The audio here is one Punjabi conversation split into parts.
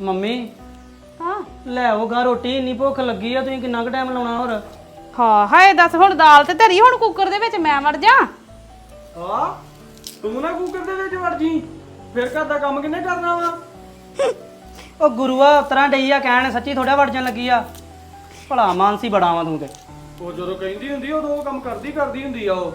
ਮੰਮੀ। ਹਾਂ। ਲੈ ਆਓ ਗਾ ਰੋਟੀ ਇੰਨੀ ਭੁੱਖ ਲੱਗੀ ਆ ਤੁਸੀਂ ਕਿੰਨਾ ਕੁ ਟਾਈਮ ਲਾਉਣਾ ਹੋਰ? ਹਾਂ ਹਾਏ ਦੱਸ ਹੁਣ ਦਾਲ ਤੇ ਧਰੀ ਹੁਣ ਕੁੱਕਰ ਦੇ ਵਿੱਚ ਮੈਂ ਵੜ ਜਾ। ਹਾਂ ਤੂੰ ਨਾ ਕੁੱਕਰ ਦੇ ਵਿੱਚ ਵੜ ਜੀ। ਫਿਰ ਘਰ ਦਾ ਕੰਮ ਕਿੰਨੇ ਕਰਨਾ ਵਾ? ਉਹ ਗੁਰੂਆ ਉਤਰਾਂ ਡਈ ਆ ਕਹਿਣ ਸੱਚੀ ਥੋੜਾ ਵੜਜਣ ਲੱਗੀ ਆ। ਭਲਾ ਮਾਨਸੀ ਬੜਾ ਵਾ ਤੂੰ ਤੇ। ਉਹ ਜਦੋਂ ਕਹਿੰਦੀ ਹੁੰਦੀ ਉਦੋਂ ਉਹ ਕੰਮ ਕਰਦੀ ਕਰਦੀ ਹੁੰਦੀ ਆ ਉਹ।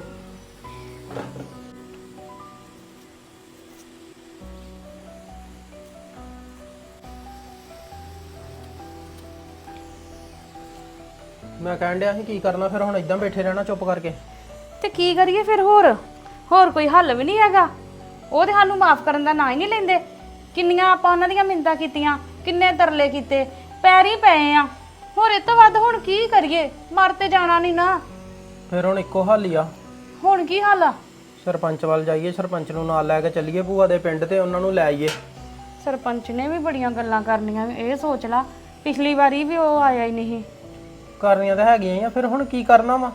ਮੈਂ ਕਹਿਣ ਡਿਆ ਸੀ ਕੀ ਕਰਨਾ ਫਿਰ ਹੁਣ ਇਦਾਂ ਬੈਠੇ ਰਹਿਣਾ ਚੁੱਪ ਕਰਕੇ। ਤੇ ਕੀ ਕਰੀਏ ਫਿਰ ਹੋਰ? ਹੋਰ ਕੋਈ ਹੱਲ ਵੀ ਨਹੀਂ ਹੈਗਾ। ਉਹ ਤੇ ਸਾਨੂੰ ਮਾਫ ਕਰਨ ਦਾ ਨਾਂ ਹੀ ਨਹੀਂ ਲੈਂਦੇ। ਕਿੰਨੀਆਂ ਆਪਾਂ ਉਹਨਾਂ ਦੀਆਂ ਮਿੰਤਾਂ ਕੀਤੀਆਂ ਕਿੰਨੇ ਤਰਲੇ ਕੀਤੇ ਪੈਰੀ ਪਏ ਆ। ਹੋਰ ਇਹ ਤੋਂ ਵੱਧ ਹੁਣ ਕੀ ਕਰੀਏ? ਮਰ ਤੇ ਜਾਣਾ ਨਹੀਂ ਨਾ। ਫਿਰ ਹੁਣ ਇੱਕੋ ਹੱਲ ਹੀ ਆ। ਹੁਣ ਕੀ ਹੱਲ ਆ? ਸਰਪੰਚ ਵੱਲ ਜਾਈਏ ਸਰਪੰਚ ਨੂੰ ਨਾਲ ਲੈ ਕੇ ਚੱਲੀਏ ਭੂਆ ਦੇ ਪਿੰਡ ਤੇ ਉਹਨਾਂ ਨੂੰ ਲੈ ਆਈਏ। ਸਰਪੰਚ ਨੇ ਵੀ ਬੜੀਆਂ ਗੱਲਾਂ ਕਰਨੀਆਂ ਇਹ ਸੋਚ ਲਾ। ਪਿਛਲੀ ਵਾਰੀ ਵੀ ਉਹ ਆਇਆ ਹੀ ਨਹੀਂ ਕਰਨੀਆਂ ਤਾਂ ਹੈਗੀਆਂ ਹੀ ਆ ਫਿਰ ਹੁਣ ਕੀ ਕਰਨਾ ਵਾ?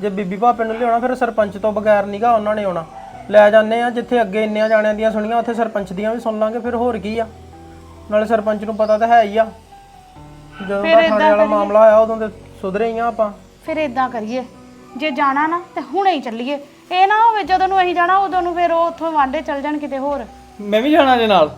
ਜੇ ਬੀਬੀ ਭਾਪੇ ਨੂੰ ਲਿਆਉਣਾ ਫਿਰ ਸਰਪੰਚ ਤੋਂ ਬਗੈਰ ਨਹੀਂਗਾ ਉਹਨਾਂ ਨੇ ਆਉਣਾ। ਲੈ ਜਾਂਦੇ ਆ ਜਿੱਥੇ ਅੱਗੇ ਇੰਨਿਆਂ ਜਾਣਿਆਂ ਦੀਆਂ ਸੁਣੀਆਂ ਉੱਥੇ ਸਰਪੰਚ ਦੀਆਂ ਵੀ ਸੁਣ ਲਾਂਗੇ ਫਿਰ ਹੋਰ ਕੀ ਆ? ਨਾਲੇ ਸਰਪੰਚ ਨੂੰ ਪਤਾ ਤਾਂ ਹੈ ਹੀ ਆ। ਜਦੋਂ ਦਾ ਥਾਣੇ ਵਾਲਾ ਮਾਮਲਾ ਆਇਆ ਉਦੋਂ ਤੇ ਸੁਧਰੇ ਹੀ ਆ ਆਪਾਂ। ਫਿਰ ਇਦਾਂ ਕਰੀਏ। ਜੇ ਜਾਣਾ ਨਾ ਤੇ ਹੁਣੇ ਹੀ ਚੱਲੀਏ। ਇਹ ਨਾ ਹੋਵੇ ਜਦੋਂ ਨੂੰ ਅਸੀਂ ਜਾਣਾ ਉਦੋਂ ਨੂੰ ਫਿਰ ਉਹ ਉੱਥੋਂ ਵਾਂਡੇ ਚੱਲ ਜਾਣ ਕਿਤੇ ਹੋਰ। ਮੈਂ ਵੀ ਜਾਣਾ ਜੇ ਨਾਲ।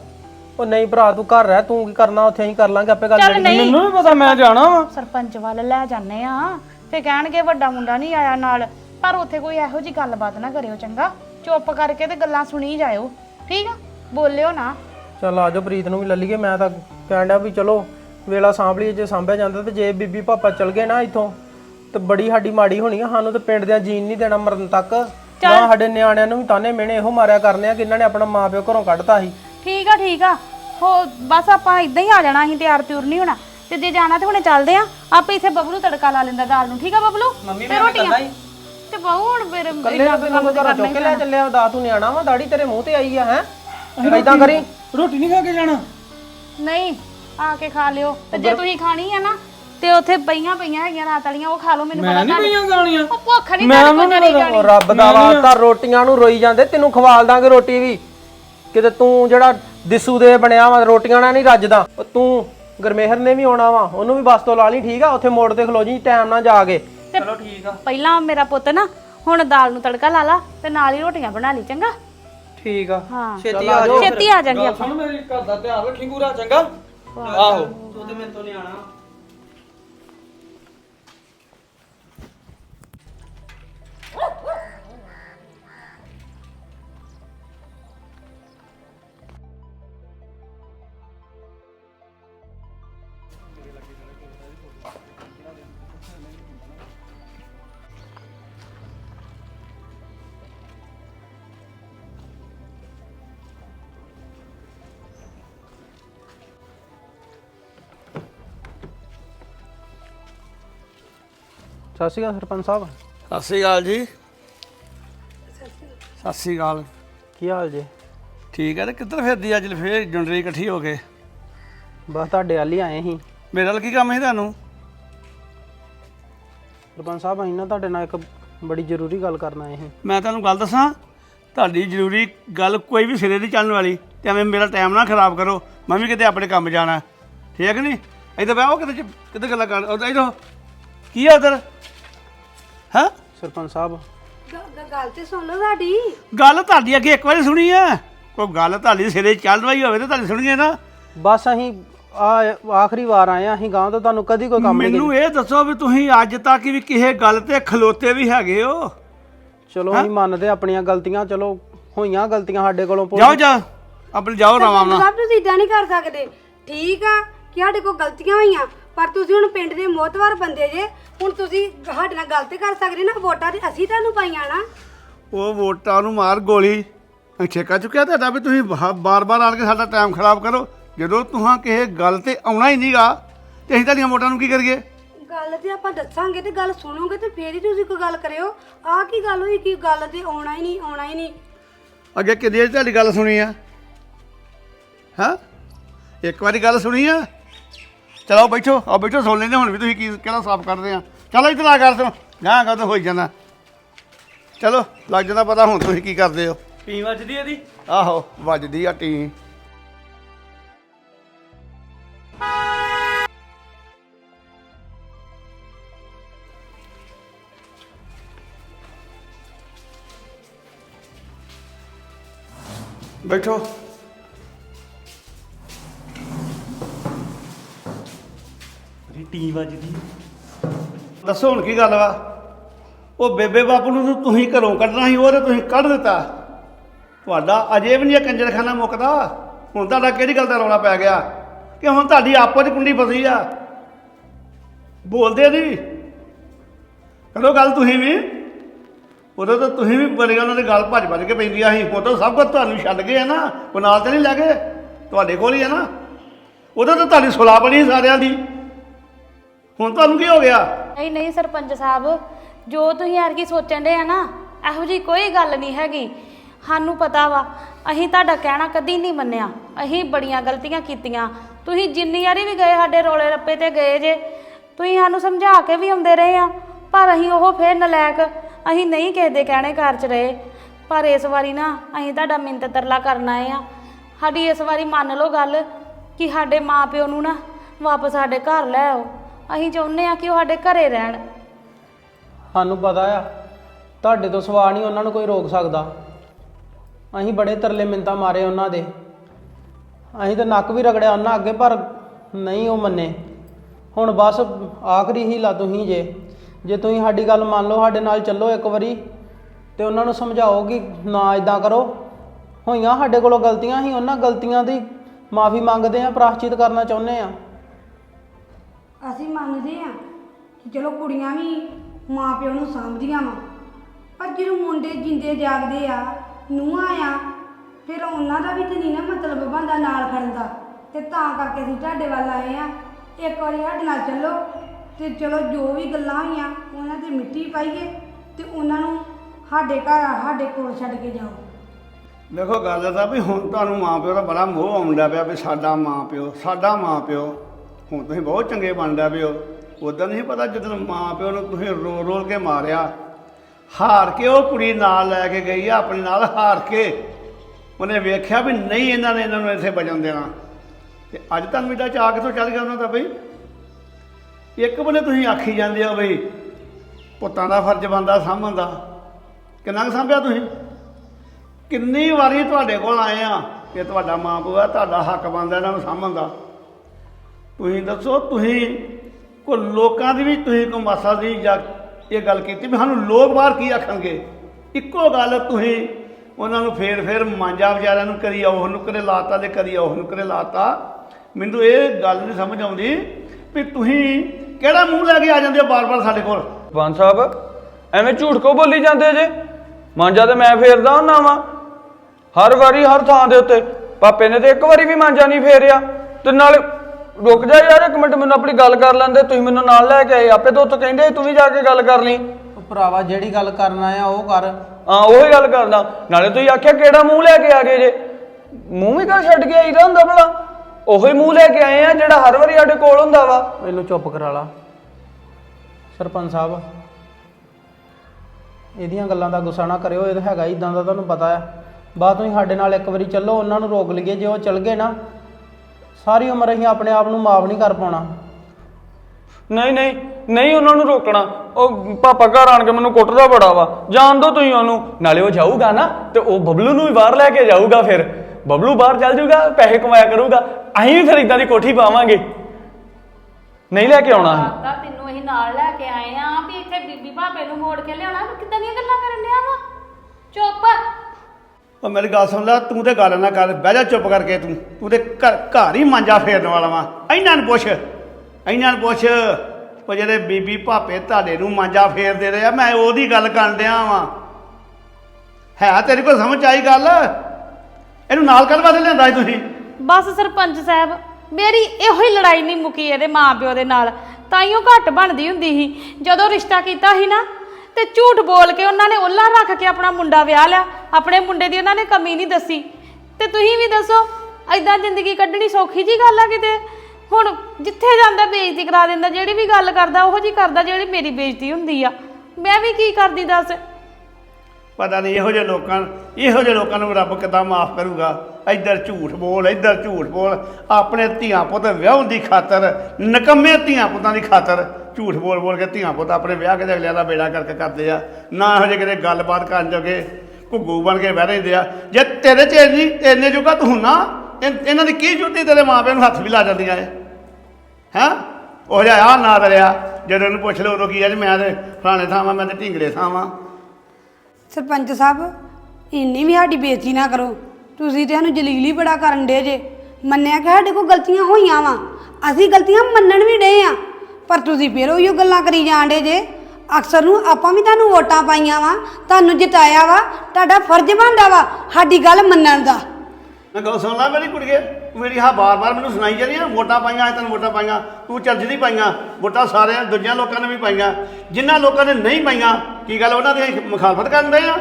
ਉਹ ਨਹੀਂ ਭਰਾ ਤੂੰ ਘਰ ਰਹਿ ਤੂੰ ਕੀ ਕਰਨਾ ਉੱਥੇ ਅਸੀਂ ਕਰ ਲਾਂਗੇ ਆਪੇ ਗੱਲ ਚੱਲ ਨਹੀਂ। ਮੈਨੂੰ ਵੀ ਪਤਾ ਮੈਂ ਜਾਣਾ ਵਾ। ਸਰਪੰਚ ਵੱਲ ਲੈ ਜਾਂਦੇ ਆ। ਤੇ ਕਹਿਣਗੇ ਵੱਡਾ ਮੁੰਡਾ ਨਹੀਂ ਆਇਆ ਨਾਲ ਪਰ ਉੱਥੇ ਕੋਈ ਇਹੋ ਜੀ ਗੱਲਬਾਤ ਨਾ ਕਰਿਓ ਚੰਗਾ। ਚੁੱਪ ਕਰਕੇ ਤੇ ਗੱਲਾਂ ਸੁਣੀ ਜਾਇਓ। ਠੀਕ ਆ? ਬੋਲਿਓ ਨਾ। ਚੱਲ ਆਜੋ ਪ੍ਰੀਤ ਨੂੰ ਵੀ ਲੈ ਲਈਏ। ਮੈਂ ਤਾਂ ਕਹਿਣ ਡਿਆ ਵੀ ਚਲੋ ਵੇਲਾ ਸਾਂਭ ਲਈਏ ਜੇ ਸਾਂਭਿਆ ਜਾਂਦਾ ਤੇ ਜੇ ਬੀਬੀ ਪਾਪਾ ਚਲ ਗਏ ਨਾ ਇੱਥੋਂ ਤੇ ਬੜੀ ਸਾਡੀ ਮਾੜੀ ਹੋਣੀ ਆ। ਸਾਨੂੰ ਤੇ ਪਿੰਡ ਦਿਆਂ ਜੀਣ ਨਹੀਂ ਦੇਣਾ ਮਰਨ ਤੱਕ। ਨਾ ਸਾਡੇ ਨਿਆਣਿਆਂ ਨੂੰ ਵੀ ਤਾਨੇ ਮਿਹਣੇ ਇਹੋ ਮਾਰਿਆ ਕਰਨੇ ਆ ਕਿ ਇਹਨਾਂ ਨੇ ਆਪਣਾ ਮਾਪਿਓ ਘਰੋਂ ਕੱਢਤਾ ਸੀ। ਠੀਕ ਆ ਠੀਕ ਆ। ਹੋ ਬਸ ਆਪਾਂ ਇਦਾਂ ਹੀ ਆ ਜਾਣਾ ਅਸੀਂ ਤਿਆਰ ਤਿਉਰ ਨਹੀਂ ਹੋਣਾ। ਤੇ ਜੇ ਜਾਣਾ ਤੇ ਹੁਣੇ ਚੱਲਦੇ ਆ। ਆਪੇ ਇੱਥੇ ਬਬਲੂ ਤੜਕਾ ਲਾ ਲੈਂਦਾ ਦਾਲ ਨੂੰ। ਠੀਕ ਆ ਬਬਲੂ? ਮੰਮੀ ਮੈਂ ਰੋਟੀਆਂ? ਕੱਲਾ ਹੀ ਤੇ ਬਹੁ ਹੁਣ ਫਿਰ ਕੱਲੇ ਨਾ ਫਿਰ ਨੂੰ ਘਰੋਂ ਚੁੱਕ ਕੇ ਲੈ ਚੱਲਿਆ ਦਾ ਤੂੰ ਨਿਆਣਾ ਵਾ ਦਾੜੀ ਤੇਰੇ ਮੂੰਹ ਤੇ ਆਈ ਆ ਹੈ? ਐਦਾਂ ਕਰੀ। ਰੋਟੀ ਨਹੀਂ ਖਾ ਕੇ ਜਾਣਾ? ਨਹੀਂ ਆ ਕੇ ਖਾ ਲਿਓ। ਤੇ ਜੇ ਤੁਸੀਂ ਖਾਣੀ ਆ ਨਾ ਤੇ ਉੱਥੇ ਪਈਆਂ ਪਈਆਂ ਹੈਗੀਆਂ ਰਾਤ ਵਾਲੀਆਂ ਉਹ ਖਾ ਲਓ ਮੈਨੂੰ ਪਤਾ ਨਹੀਂ ਪਈਆਂ ਗਾਲੀਆਂ ਉਹ ਭੁੱਖ ਨਹੀਂ ਤੁਹਾਡੇ ਕੋਲ ਜਰੀ ਜਾਣੀ ਉਹ ਰੱਬ ਦਾ ਵਾਸਤਾ ਰੋਟੀਆਂ ਨੂੰ ਰੋਈ ਜਾਂਦੇ ਤੈਨੂੰ ਖਵਾਲ ਦਾਂਗੇ ਰੋਟੀ ਵੀ। ਕਿਤੇ ਤੂੰ ਜਿਹੜਾ ਦਿਸੂ ਦੇ ਬਣਿਆ ਵਾ ਰੋਟੀਆਂ ਨਾਲ ਨਹੀਂ ਰੱਜਦਾ ਉਹ ਤੂੰ ਗਰਮੇਹਰ ਨੇ ਵੀ ਆਉਣਾ ਵਾ ਉਹਨੂੰ ਵੀ ਬੱਸ ਤੋਂ ਲਾ ਲਈ ਠੀਕ ਆ? ਉੱਥੇ ਮੋੜ ਤੇ ਖਲੋ ਜੀ ਟਾਈਮ ਨਾਲ ਜਾ ਕੇ। ਚਲੋ ਠੀਕ ਆ। ਪਹਿਲਾਂ ਮੇਰਾ ਪੁੱਤ ਨਾ ਹੁਣ ਦਾਲ ਨੂੰ ਤੜਕਾ ਲਾ ਲਾ ਤੇ ਨਾਲ ਹੀ ਰੋਟੀਆਂ ਬਣਾ ਲਈ ਚੰਗਾ? ਠੀਕ ਆ। ਹਾਂ। ਛੇਤੀ ਆ ਜਾਓ ਛੇਤੀ ਆ ਜਾਾਂਗੇ ਗੱਲ ਸੁਣ ਮੇਰੀ ਘਰ ਦਾ ਧਿਆਨ ਰੱਖੀ ਪੂਰਾ ਚੰਗਾ? ਆਹੋ। ਤੂੰ ਤੇ ਮੇਰੇ ਤੋਂ ਨਹੀਂ ਆਣਾ ਸਤਿ ਸ਼੍ਰੀ ਅਕਾਲ ਸਰਪੰਚ ਸਾਹਿਬ। ਸਤਿ ਸ੍ਰੀ ਅਕਾਲ ਜੀ। ਸਤਿ ਸ੍ਰੀ ਅਕਾਲ। ਕੀ ਹਾਲ ਜੀ? ਠੀਕ ਹੈ ਤੇ ਕਿੱਧਰ ਫਿਰਦੀ ਅੱਜ? ਫੇਰ ਜੁੰਡਰੀ ਇਕੱਠੀ ਹੋ ਕੇ। ਬਸ ਤੁਹਾਡੇ ਵੱਲ ਹੀ ਆਏ ਸੀ। ਮੇਰੇ ਨਾਲ ਕੀ ਕੰਮ ਹੈ ਤੁਹਾਨੂੰ? ਸਰਪੰਚ ਸਾਹਿਬ ਅਸੀਂ ਨਾ ਤੁਹਾਡੇ ਨਾਲ ਇੱਕ ਬੜੀ ਜ਼ਰੂਰੀ ਗੱਲ ਕਰਨ ਆਏ ਸੀ। ਮੈਂ ਤੁਹਾਨੂੰ ਗੱਲ ਦੱਸਾਂ ਤੁਹਾਡੀ ਜ਼ਰੂਰੀ ਗੱਲ ਕੋਈ ਵੀ ਸਿਰੇ ਨਹੀਂ ਚੱਲਣ ਵਾਲੀ ਤੇ ਐਵੇਂ ਮੇਰਾ ਟਾਈਮ ਨਾ ਖਰਾਬ ਕਰੋ। ਮੈਂ ਵੀ ਕਿਤੇ ਆਪਣੇ ਕੰਮ ਜਾਣਾ। ਠੀਕ ਹੈ ਕਿ ਨਹੀਂ? ਇੱਧਰ ਬੈ ਉਹ ਕਿਤੇ ਕਿਤੇ ਗੱਲਾਂ ਕਰ ਉਹ ਇੱਧਰ ਕੀ ਆ ਉਧਰ? ਹਾਂ? ਸਰਪੰਚ ਸਾਹਿਬ। ਗੱਲ ਤੇ ਸੁਣ ਲਓ ਸਾਡੀ। ਗੱਲ ਤੁਹਾਡੀ ਅੱਗੇ ਇੱਕ ਵਾਰੀ ਸੁਣੀ ਆ। ਕੋਈ ਗੱਲ ਤੁਹਾਡੀ ਸਿਰੇ ਚੱਲ ਰਹੀ ਹੋਵੇ ਤੇ ਤੁਹਾਡੀ ਸੁਣੀਏ ਨਾ। ਬਸ ਅਸੀਂ ਆ ਆਖਰੀ ਵਾਰ ਆਏ ਆ ਅਸੀਂ ਗਾਂਵ ਤੋਂ ਤੁਹਾਨੂੰ ਕਦੀ ਕੋਈ ਕੰਮ ਨਹੀਂ ਮੈਨੂੰ ਇਹ ਦੱਸੋ ਵੀ ਤੁਸੀਂ ਅੱਜ ਤੱਕ ਵੀ ਕਿਸੇ ਗੱਲ ਤੇ ਖਲੋਤੇ ਵੀ ਹੈਗੇ ਹੋ। ਚਲੋ ਅਸੀਂ ਮੰਨਦੇ ਆਪਣੀਆਂ ਗਲਤੀਆਂ ਚਲੋ ਹੋਈਆਂ ਗਲਤੀਆਂ ਸਾਡੇ ਕੋਲੋਂ ਭੁੱਲ- ਜਾਓ ਜਾ ਆਪਣੇ ਜਾਓ ਆਰਾਮ ਨਾਲ। ਸਭ ਤੁਸੀਂ ਇਦਾਂ ਨਹੀਂ ਕਰ ਸਕਦੇ। ਠੀਕ ਆ ਕਿ ਸਾਡੇ ਕੋਲ ਗਲਤੀਆਂ ਹੋਈਆਂ ਪਰ ਤੁਸੀਂ ਹੁਣ ਪਿੰਡ ਦੇ ਮੋਤਵਾਰ ਬੰਦੇ ਜੇ ਹੁਣ ਤੁਸੀਂ ਸਾਡੇ ਨਾਲ ਗਲਤ ਕਰ ਸਕਦੇ ਨਾ ਵੋਟਾਂ ਤੇ ਅਸੀਂ ਤੁਹਾਨੂੰ ਪਾਈਆਂ ਨਾ। ਉਹ ਵੋਟਾਂ ਨੂੰ ਮਾਰ ਗੋਲੀ। ਠੇਕਾ ਚੁੱਕਿਆ ਤੁਹਾਡਾ ਵੀ ਤੁਸੀਂ ਬਾਰ-ਬਾਰ ਆਣ ਕੇ ਸਾਡਾ ਟਾਈਮ ਖਰਾਬ ਕਰੋ। ਜਦੋਂ ਤੁਹਾਂ ਕਿਸੇ ਗੱਲ ਤੇ ਆਉਣਾ ਹੀ ਨਹੀਂਗਾ ਤੇ ਅਸੀਂ ਤੁਹਾਡੀਆਂ ਵੋਟਾਂ ਨੂੰ ਕੀ ਕਰੀਏ? ਗੱਲ ਤੇ ਆਪਾਂ ਦੱਸਾਂਗੇ ਤੇ ਗੱਲ ਸੁਣੋਗੇ ਤੇ ਫੇਰ ਹੀ ਤੁਸੀਂ ਕੋਈ ਗੱਲ ਕਰਿਓ। ਆਹ ਕੀ ਗੱਲ ਹੋਈ ਕਿ ਗੱਲ ਤੇ ਆਉਣਾ ਹੀ ਨਹੀਂ ਆਉਣਾ ਹੀ ਨਹੀਂ। ਅੱਗੇ ਕਿੰਨੀ ਵਾਰੀ ਤੁਹਾਡੀ ਗੱਲ ਸੁਣੀ ਆ? ਹਾਂ? ਇੱਕ ਵਾਰੀ ਗੱਲ ਸੁਣੀ ਆ? ਚਲੋ ਬੈਠੋ ਆ ਬੈਠੋ ਸੌ ਲੈਂਦੇ ਹੁਣ ਵੀ ਤੁਸੀਂ ਕੀ ਕਿਹੜਾ ਸਾਫ਼ ਕਰਦੇ ਆ। ਚਲੋ ਇਤਨਾ ਕਰ ਤੂੰ ਗਾਂ ਕਾ ਤਾਂ ਹੋਈ ਜਾਣਾ ਚਲੋ ਲੱਗ ਜਾਂਦਾ ਪਤਾ ਹੁਣ ਤੁਸੀਂ ਕੀ ਕਰਦੇ ਹੋ। ਪੀ ਵੱਜਦੀ ਇਹਦੀ? ਆਹੋ ਵੱਜਦੀ ਆ ਟੀ ਬੈਠੋ। ਟੀ ਵੱਜਦੀ ਦੱਸੋ ਹੁਣ ਕੀ ਗੱਲ ਵਾ? ਉਹ ਬੇਬੇ ਬਾਪੂ ਨੂੰ ਤਾਂ ਤੁਸੀਂ ਘਰੋਂ ਕੱਢਣਾ ਸੀ ਉਹ ਤੇ ਤੁਸੀਂ ਕੱਢ ਦਿੱਤਾ। ਤੁਹਾਡਾ ਅਜੇ ਵੀ ਨਹੀਂ ਇਹ ਕੰਜਰਖਾਨਾ ਮੁੱਕਦਾ। ਹੁਣ ਤੁਹਾਡਾ ਕਿਹੜੀ ਗੱਲ ਦਾ ਰੌਲਾ ਪੈ ਗਿਆ? ਕਿ ਹੁਣ ਤੁਹਾਡੀ ਆਪੋ ਦੀ ਕੁੰਡੀ ਫਸੀ ਆ। ਬੋਲਦੇ ਨਹੀਂ। ਕਰੋ ਗੱਲ ਤੁਸੀਂ ਵੀ। ਉਦੋਂ ਤਾਂ ਤੁਸੀਂ ਵੀ ਬੜੇ ਉਹਨਾਂ ਦੇ ਗੱਲ ਭੱਜ ਭੱਜ ਕੇ ਪੈਂਦੀਆਂ ਸੀ। ਉਦੋਂ ਸਭ ਕੁਝ ਤੁਹਾਨੂੰ ਛੱਡ ਗਏ ਆ ਨਾ। ਉਹ ਨਾਲ ਤੇ ਨਹੀਂ ਲੈ ਗਏ। ਤੁਹਾਡੇ ਕੋਲ ਹੀ ਆ ਨਾ। ਉਦੋਂ ਤਾਂ ਤੁਹਾਡੀ ਸੁਲਾਹ ਬਣੀ ਸਾਰਿਆਂ ਦੀ। ਹੁਣ ਤੁਹਾਨੂੰ ਕੀ ਹੋ ਗਿਆ? ਨਹੀਂ ਨਹੀਂ ਸਰਪੰਚ ਸਾਹਿਬ, ਜੋ ਤੁਸੀਂ ਯਾਰ ਕੀ ਸੋਚਣ ਦੇ ਆ ਨਾ, ਇਹੋ ਜੀ ਕੋਈ ਗੱਲ ਨਹੀਂ ਹੈਗੀ। ਸਾਨੂੰ ਪਤਾ ਵਾ, ਅਸੀਂ ਤੁਹਾਡਾ ਕਹਿਣਾ ਕਦੀ ਨਹੀਂ ਮੰਨਿਆ। ਅਸੀਂ ਬੜੀਆਂ ਗਲਤੀਆਂ ਕੀਤੀਆਂ। ਤੁਸੀਂ ਜਿੰਨੀ ਵਾਰੀ ਵੀ ਗਏ ਸਾਡੇ ਰੋਲੇ ਰੱਪੇ ਤੇ ਗਏ ਜੇ, ਤੁਸੀਂ ਸਾਨੂੰ ਸਮਝਾ ਕੇ ਵੀ ਆਉਂਦੇ ਰਹੇ ਆ। ਪਰ ਅਸੀਂ ਉਹ ਫੇਰ ਨਲਾਇਕ, ਅਸੀਂ ਨਹੀਂ ਕਿਸੇ ਦੇ ਕਹਿਣੇ ਘਰ ਚ ਰਹੇ। ਪਰ ਇਸ ਵਾਰੀ ਨਾ, ਅਸੀਂ ਤੁਹਾਡਾ ਮਿੰਤ ਤਰਲਾ ਕਰਨ ਆਏ ਆ। ਸਾਡੀ ਇਸ ਵਾਰੀ ਮੰਨ ਲਓ ਗੱਲ, ਕਿ ਸਾਡੇ ਮਾਪਿਓ ਨੂੰ ਨਾ ਵਾਪਸ ਸਾਡੇ ਘਰ ਲੈ ਆਓ। ਅਸੀਂ ਚਾਹੁੰਦੇ ਆ ਕਿ ਉਹ ਸਾਡੇ ਘਰੇ ਰਹਿਣ। ਸਾਨੂੰ ਪਤਾ ਆ, ਤੁਹਾਡੇ ਤੋਂ ਸਵਾ ਨਹੀਂ ਉਹਨਾਂ ਨੂੰ ਕੋਈ ਰੋਕ ਸਕਦਾ। ਅਸੀਂ ਬੜੇ ਤਰਲੇ ਮਿੰਤਾ ਮਾਰੇ ਉਹਨਾਂ ਦੇ। ਅਸੀਂ ਤਾਂ ਨੱਕ ਵੀ ਰਗੜਿਆ ਉਹਨਾਂ ਅੱਗੇ, ਪਰ ਨਹੀਂ ਉਹ ਮੰਨੇ। ਹੁਣ ਬਸ ਆਖਰੀ ਹੀਲਾ ਤੁਸੀਂ ਜੇ। ਜੇ ਤੁਸੀਂ ਸਾਡੀ ਗੱਲ ਮੰਨ ਲਓ, ਸਾਡੇ ਨਾਲ ਚੱਲੋ ਇੱਕ ਵਾਰੀ, ਤੇ ਉਹਨਾਂ ਨੂੰ ਸਮਝਾਓ ਕਿ ਨਾ ਇਦਾਂ ਕਰੋ। ਹੋਈਆਂ ਸਾਡੇ ਕੋਲੋਂ ਗਲਤੀਆਂ ਸੀ ਉਹਨਾਂ ਗਲਤੀਆਂ ਦੀ ਮਾਫੀ ਮੰਗਦੇ ਆ ਪ੍ਰਾਸ਼ਚਿਤ ਕਰਨਾ ਚਾਹੁੰਦੇ ਆ ਅਸੀਂ ਮੰਨਦੇ ਆ ਕਿ ਚਲੋ ਕੁੜੀਆਂ ਵੀ ਮਾਂ ਪਿਓ ਨੂੰ ਸਾਂਭਦੀਆਂ ਵਾ। ਪਰ ਜਦੋਂ ਮੁੰਡੇ ਜਿੰਦੇ ਜਾਗਦੇ ਆ, ਨੂੰਹਾਂ ਆ, ਫਿਰ ਉਹਨਾਂ ਦਾ ਵੀ ਤੇ ਨਹੀਂ ਨਾ ਮਤਲਬ ਬੰਦਾ ਨਾਲ ਖੜਨ ਦਾ। ਤੇ ਤਾਂ ਕਰਕੇ ਅਸੀਂ ਤੁਹਾਡੇ ਵੱਲ ਆਏ ਆ ਇੱਕ ਵਾਰੀ ਸਾਡੇ ਨਾਲ ਚੱਲੋ ਤੇ ਚਲੋ ਜੋ ਵੀ ਗੱਲਾਂ ਹੋਈਆਂ, ਉਹਨਾਂ ਤੇ ਮਿੱਟੀ ਪਾਈਏ ਤੇ ਉਹਨਾਂ ਨੂੰ ਸਾਡੇ ਘਰ, ਸਾਡੇ ਕੋਲ ਛੱਡ ਕੇ ਜਾਓ। ਦੇਖੋ ਗੱਲ ਤਾਂ ਵੀ ਹੁਣ ਤੁਹਾਨੂੰ ਮਾਂ ਪਿਓ ਦਾ ਬੜਾ ਮੋਹ ਆਉਂਦਾ ਪਿਆ ਵੀ ਸਾਡਾ ਮਾਂ ਪਿਓ ਸਾਡਾ ਮਾਂ ਪਿਓ ਹੁਣ ਤੁਸੀਂ ਬਹੁਤ ਚੰਗੇ ਬਣਦਾ ਪਿਓ ਉਦੋਂ ਨਹੀਂ ਪਤਾ ਜਦੋਂ ਮਾਂ ਪਿਓ ਨੂੰ ਤੁਸੀਂ ਰੋ ਰੋਲ ਕੇ ਮਾਰਿਆ। ਹਾਰ ਕੇ ਉਹ ਕੁੜੀ ਨਾਲ ਲੈ ਕੇ ਗਈ ਆ, ਆਪਣੇ ਨਾਲ ਹਾਰ ਕੇ। ਉਹਨੇ ਵੇਖਿਆ ਵੀ ਨਹੀਂ ਇਹਨਾਂ ਨੇ ਇਹਨਾਂ ਨੂੰ ਇੱਥੇ ਬਚਣ ਦੇਣਾ। ਤੇ ਅੱਜ ਤੱਕ ਇਹਦਾ ਚਾਅ ਕਿੱਥੋਂ ਚੱਲ ਗਿਆ ਉਹਨਾਂ ਦਾ ਬਈ। ਇੱਕ ਬੰਨੇ ਤੁਸੀਂ ਆਖੀ ਜਾਂਦੇ ਹੋ ਬਈ, ਪੁੱਤਾਂ ਦਾ ਫਰਜ਼ ਬੰਦਾ ਸਾਂਭਣ ਦਾ। ਕਿੰਨਾ ਕੁ ਸਾਂਭਿਆ ਤੁਸੀਂ? ਕਿੰਨੀ ਵਾਰੀ ਤੁਹਾਡੇ ਕੋਲ ਆਏ ਆ ਕਿ ਤੁਹਾਡਾ ਮਾਂ ਪਿਓ ਆ, ਤੁਹਾਡਾ ਹੱਕ ਬਣਦਾ ਇਹਨਾਂ ਨੂੰ ਸਾਂਭਣ ਦਾ। ਤੁਸੀਂ ਦੱਸੋ, ਤੁਸੀਂ ਕੋ ਲੋਕਾਂ ਦੀ ਵੀ ਤੁਸੀਂ ਕੋ ਮਾਸਾ ਦੀ ਜਾਂ ਇਹ ਗੱਲ ਕੀਤੀ ਵੀ ਸਾਨੂੰ ਲੋਕ ਬਾਹਰ ਕੀ ਆਖਣਗੇ? ਇੱਕੋ ਗੱਲ, ਤੁਸੀਂ ਉਹਨਾਂ ਨੂੰ ਫੇਰ ਫੇਰ ਮਾਂਜਾ ਵਿਚਾਰਿਆਂ ਨੂੰ ਕਰੀ ਆਓ ਨੂੰ ਕਰੇ ਲਾਤਾ ਤੇ ਕਰੀ ਆਓ ਨੂੰ ਕਰੇ ਲਾਤਾ। ਮੈਨੂੰ ਇਹ ਗੱਲ ਨਹੀਂ ਸਮਝ ਆਉਂਦੀ ਵੀ ਤੁਸੀਂ ਕਿਹੜਾ ਮੂੰਹ ਲੈ ਕੇ ਆ ਜਾਂਦੇ ਹੋ ਬਾਰ-ਬਾਰ ਸਾਡੇ ਕੋਲ? ਪੰਜ ਸਾਹਿਬ, ਐਵੇਂ ਝੂਠ ਕੋ ਬੋਲੀ ਜਾਂਦੇ ਜੇ? ਮਾਂਜਾ ਤੇ ਮੈਂ ਫੇਰਦਾ ਹੁੰਦਾ ਵਾਂ। ਹਰ ਵਾਰੀ, ਹਰ ਥਾਂ ਦੇ ਉੱਤੇ। ਪਾਪੇ ਨੇ ਤੇ ਇੱਕ ਵਾਰੀ ਵੀ ਮਾਂਜਾ ਨਹੀਂ ਫੇਰਿਆ ਤੇ ਨਾਲੇ ਰੁਕ ਜਾ ਯਾਰ ਇੱਕ ਮਿੰਟ ਮੈਨੂੰ ਆਪਣੀ ਗੱਲ ਕਰ ਲੈਂਦੇ ਤੁਸੀਂ ਮੈਨੂੰ ਨਾਲ ਲੈ ਕੇ ਆਏ ਆਪੇ ਤੋਂ ਉੱਥੇ ਕਹਿੰਦੇ ਤੂੰ ਵੀ ਜਾ ਕੇ ਗੱਲ ਕਰ ਲਈ। ਉਹ ਭਰਾਵਾ ਜਿਹੜੀ ਗੱਲ ਕਰਨਾ ਆ ਉਹ ਕਰ। ਹਾਂ ਉਹੀ ਗੱਲ ਕਰਦਾ ਨਾਲੇ ਤੁਸੀਂ ਆਖਿਆ ਕਿਹੜਾ ਮੂੰਹ ਲੈ ਕੇ ਆ ਗਏ ਜੇ। ਮੂੰਹ ਵੀ ਕਰ ਛੱਡ ਕੇ ਆਈਦਾ ਹੁੰਦਾ ਭਲਾ? ਉਹੀ ਮੂੰਹ ਲੈ ਕੇ ਆਏ ਆ ਜਿਹੜਾ ਹਰ ਵਾਰੀ ਸਾਡੇ ਕੋਲ ਹੁੰਦਾ ਵਾ। ਇਹਨੂੰ ਚੁੱਪ ਕਰਾ ਲਾ। ਸਰਪੰਚ ਸਾਹਿਬ ਇਹਦੀਆਂ ਗੱਲਾਂ ਦਾ ਗੁੱਸਾ ਨਾ ਕਰਿਓ ਇਹ ਤਾਂ ਹੈਗਾ ਇਦਾਂ ਦਾ ਤੁਹਾਨੂੰ ਪਤਾ ਆ। ਬਾਅਦ ਤੁਸੀਂ ਸਾਡੇ ਨਾਲ ਇੱਕ ਵਾਰੀ ਚੱਲੋ ਉਹਨਾਂ ਨੂੰ ਰੋਕ ਲਈਏ ਜੇ ਉਹ ਚੱਲ ਗਏ ਨਾ ਸਾਰੀ ਉਮਰ ਅਸੀਂ ਆਪਣੇ ਆਪ ਨੂੰ ਮਾਫ ਨਹੀਂ ਕਰ ਪਾਉਣਾ। ਨਹੀਂ ਨਹੀਂ ਨਹੀਂ ਉਹਨਾਂ ਨੂੰ ਰੋਕਣਾ। ਉਹ ਪਾਪਾ ਘਰ ਆਣ ਕੇ ਮੈਨੂੰ ਕੁੱਟਦਾ ਬੜਾ ਵਾ। ਜਾਣ ਦੋ ਤੁਸੀਂ ਉਹਨੂੰ। ਨਾਲੇ ਉਹ ਜਾਊਗਾ ਨਾ ਤੇ ਉਹ ਬਬਲੂ ਨੂੰ ਵੀ ਬਾਹਰ ਲੈ ਕੇ ਜਾਊਗਾ ਫਿਰ। ਬਬਲੂ ਬਾਹਰ ਚੱਲ ਜਾਊਗਾ ਪੈਸੇ ਕਮਾਇਆ ਕਰੂਗਾ। ਅਸੀਂ ਵੀ ਫਿਰ ਇਦਾਂ ਦੀ ਕੋਠੀ ਪਾਵਾਂਗੇ। ਨਹੀਂ ਲੈ ਕੇ ਆਉਣਾ ਅਸੀਂ। ਤਾਂ ਤੈਨੂੰ ਅਸੀਂ ਨਾਲ ਲੈ ਕੇ ਆਏ ਆ ਵੀ ਇੱਥੇ ਬੀਬੀ ਭਾਪੇ ਨੂੰ ਮੋੜ ਕੇ ਲਿਆਉਣਾ। ਤੂੰ ਕਿੱਦਾਂ ਦੀਆਂ ਗੱਲਾਂ ਕਰਨ ਡਿਆ ਵਾ? ਚੁੱਪ। ਉਹ ਮੇਰੀ ਗੱਲ ਸੁਣ ਲੈ, ਤੂੰ ਤੇ ਗੱਲ ਨਾ ਕਰ, ਬਹਿ ਜਾ ਚੁੱਪ ਕਰਕੇ ਤੂੰ। ਤੂੰ ਤੇ ਘਰ ਘਰ ਹੀ ਮਾਂਜਾ ਫੇਰਨ ਵਾਲਾ ਵਾ। ਇਹਨਾਂ ਨੂੰ ਪੁੱਛ ਇਹਨਾਂ ਨੂੰ ਪੁੱਛ ਉਹ ਜਿਹੜੇ ਬੀਬੀ ਭਾਪੇ ਤੁਹਾਡੇ ਨੂੰ ਮਾਂਜਾ ਫੇਰਦੇ ਰਹੇ ਆ, ਮੈਂ ਉਹਦੀ ਗੱਲ ਕਰਨ ਡਿਆ ਵਾਂ। ਹੈ ਤੇਰੇ ਕੋਲ ਸਮਝ ਆਈ ਗੱਲ? ਇਹਨੂੰ ਨਾਲ ਕਰ ਵਾਦੇ ਲਿਆਂਦਾ ਸੀ ਤੁਸੀਂ? ਬਸ ਸਰਪੰਚ ਸਾਹਿਬ, ਮੇਰੀ ਇਹੋ ਹੀ ਲੜਾਈ ਨਹੀਂ ਮੁੱਕੀ ਇਹਦੇ ਮਾਪਿਓ ਦੇ ਨਾਲ। ਤਾਈਓ ਘੱਟ ਬਣਦੀ ਹੁੰਦੀ ਸੀ। ਜਦੋਂ ਰਿਸ਼ਤਾ ਕੀਤਾ ਸੀ ਨਾ ਤੇ ਝੂਠ ਬੋਲ ਕੇ ਉਹਨਾਂ ਨੇ ਉੱਲਾ ਰੱਖ ਕੇ ਆਪਣਾ ਮੁੰਡਾ ਵਿਆਹ ਲਿਆ। ਆਪਣੇ ਮੁੰਡੇ ਦੀ ਉਹਨਾਂ ਨੇ ਕਮੀ ਨਹੀਂ ਦੱਸੀ। ਤੇ ਤੁਸੀਂ ਵੀ ਦੱਸੋ ਐਦਾਂ ਜ਼ਿੰਦਗੀ ਕੱਢਣੀ ਸੌਖੀ ਜੀ ਗੱਲ ਆ ਕਿਤੇ? ਹੁਣ ਜਿੱਥੇ ਜਾਂਦਾ ਬੇਇੱਜ਼ਤੀ ਕਰਾ ਦਿੰਦਾ, ਜਿਹੜੀ ਵੀ ਗੱਲ ਕਰਦਾ, ਉਹੋ ਜੀ ਕਰਦਾ ਜਿਹੜੀ ਮੇਰੀ ਬੇਇੱਜ਼ਤੀ ਹੁੰਦੀ ਆ। ਮੈਂ ਵੀ ਕੀ ਕਰਦੀ ਦੱਸ? ਪਤਾ ਨਹੀਂ ਇਹੋ ਜਿਹੇ ਲੋਕਾਂ ਇਹੋ ਜਿਹੇ ਲੋਕਾਂ ਨੂੰ ਰੱਬ ਕਿੱਦਾਂ ਮਾਫ ਕਰੂਗਾ। ਇੱਧਰ ਝੂਠ ਬੋਲ, ਇੱਧਰ ਝੂਠ ਬੋਲ। ਆਪਣੇ ਧੀਆਂ ਪੁੱਤ ਵਿਆਹਣ ਦੀ ਖਾਤਰ, ਨਕੰਮੇ ਧੀਆਂ ਪੁੱਤਾਂ ਦੀ ਖਾਤਰ ਝੂਠ ਬੋਲ ਬੋਲ ਕੇ ਧੀਆਂ ਪੁੱਤ ਆਪਣੇ ਵਿਆਹ ਕੇ ਅਗਲਿਆਂ ਦਾ ਬੇੜਾ ਕਰਕੇ ਕਰਦੇ ਆ। ਨਾ ਇਹੋ ਜਿਹੇ ਕਿਤੇ ਗੱਲਬਾਤ ਕਰਨ ਜੋਗੇ ਘੁੱਗੂ ਬਣ ਕੇ ਬਹਿ ਰਹਿੰਦੇ ਆ। ਜੇ ਤੇਰੇ ਚ ਇੰਨੀ ਇੰਨੇ ਜੋਗਾ ਤੂੰ ਨਾ ਇਹਨਾਂ ਦੀ ਕੀ ਜੁੱਤੀ ਤੇਰੇ ਮਾਪਿਆਂ ਨੂੰ ਹੱਥ ਵੀ ਲਾ ਜਾਂਦੀਆਂ ਏ ਹੈਂ? ਉਹ ਜਿਹਾ ਆ ਨਾ ਦਰਿਆ ਜਦੋਂ ਉਹਨੂੰ ਪੁੱਛ ਲਓ ਉਦੋਂ ਕੀ ਆ ਜੀ, ਮੈਂ ਤੇ ਫਲਾਣੇ ਥਾਵਾਂ, ਮੈਂ ਤੇ ਢਿੰਗੜੇ ਥਾਵਾਂ। ਸਰਪੰਚ ਸਾਹਿਬ, ਇੰਨੀ ਵੀ ਸਾਡੀ ਬੇਇੱਜ਼ਤੀ ਨਾ ਕਰੋ। ਤੁਸੀਂ ਤੇ ਸਾਨੂੰ ਜਲੀਲ ਹੀ ਬੜਾ ਕਰਨ ਡੇ ਜੇ। ਮੰਨਿਆ ਕਿ ਸਾਡੇ ਕੋਲ ਗਲਤੀਆਂ ਹੋਈਆਂ ਵਾ। ਅਸੀਂ ਗਲਤੀਆਂ ਮੰਨਣ ਵੀ ਡਏ ਆ। ਪਰ ਤੁਸੀਂ ਫਿਰ ਉਹੀਓ ਗੱਲਾਂ ਕਰੀ ਜਾਂਦੇ ਜੇ। ਅਕਸਰ ਨੂੰ ਆਪਾਂ ਵੀ ਤੁਹਾਨੂੰ ਵੋਟਾਂ ਪਾਈਆਂ ਵਾ, ਤੁਹਾਨੂੰ ਜਿਤਾਇਆ ਵਾ, ਤੁਹਾਡਾ ਫਰਜ਼ ਬਣਦਾ ਵਾ ਸਾਡੀ ਗੱਲ ਮੰਨਣ ਦਾ। ਮੈਂ ਗੱਲ ਸੁਣ ਲਾ ਮੇਰੀ ਕੁੜੀਏ, ਤੂੰ ਮੇਰੀ ਹਾਂ ਬਾਰ-ਬਾਰ ਮੈਨੂੰ ਸੁਣਾਈ ਜਾਂਦੀ ਆ, ਵੋਟਾਂ ਪਾਈਆਂ ਐ ਤੈਨੂੰ ਵੋਟਾਂ ਪਾਈਆਂ, ਤੂੰ ਚੱਜ ਦੀ ਪਾਈਆਂ, ਵੋਟਾਂ ਸਾਰਿਆਂ, ਦੂਜਿਆਂ ਲੋਕਾਂ ਨੇ ਵੀ ਪਾਈਆਂ, ਜਿਨ੍ਹਾਂ ਲੋਕਾਂ ਨੇ ਨਹੀਂ ਪਾਈਆਂ, ਕੀ ਗੱਲ ਉਹਨਾਂ ਦੀ ਅਸੀਂ ਮੁਖਾਲਫਤ ਕਰਨ ਦੇ ਆ?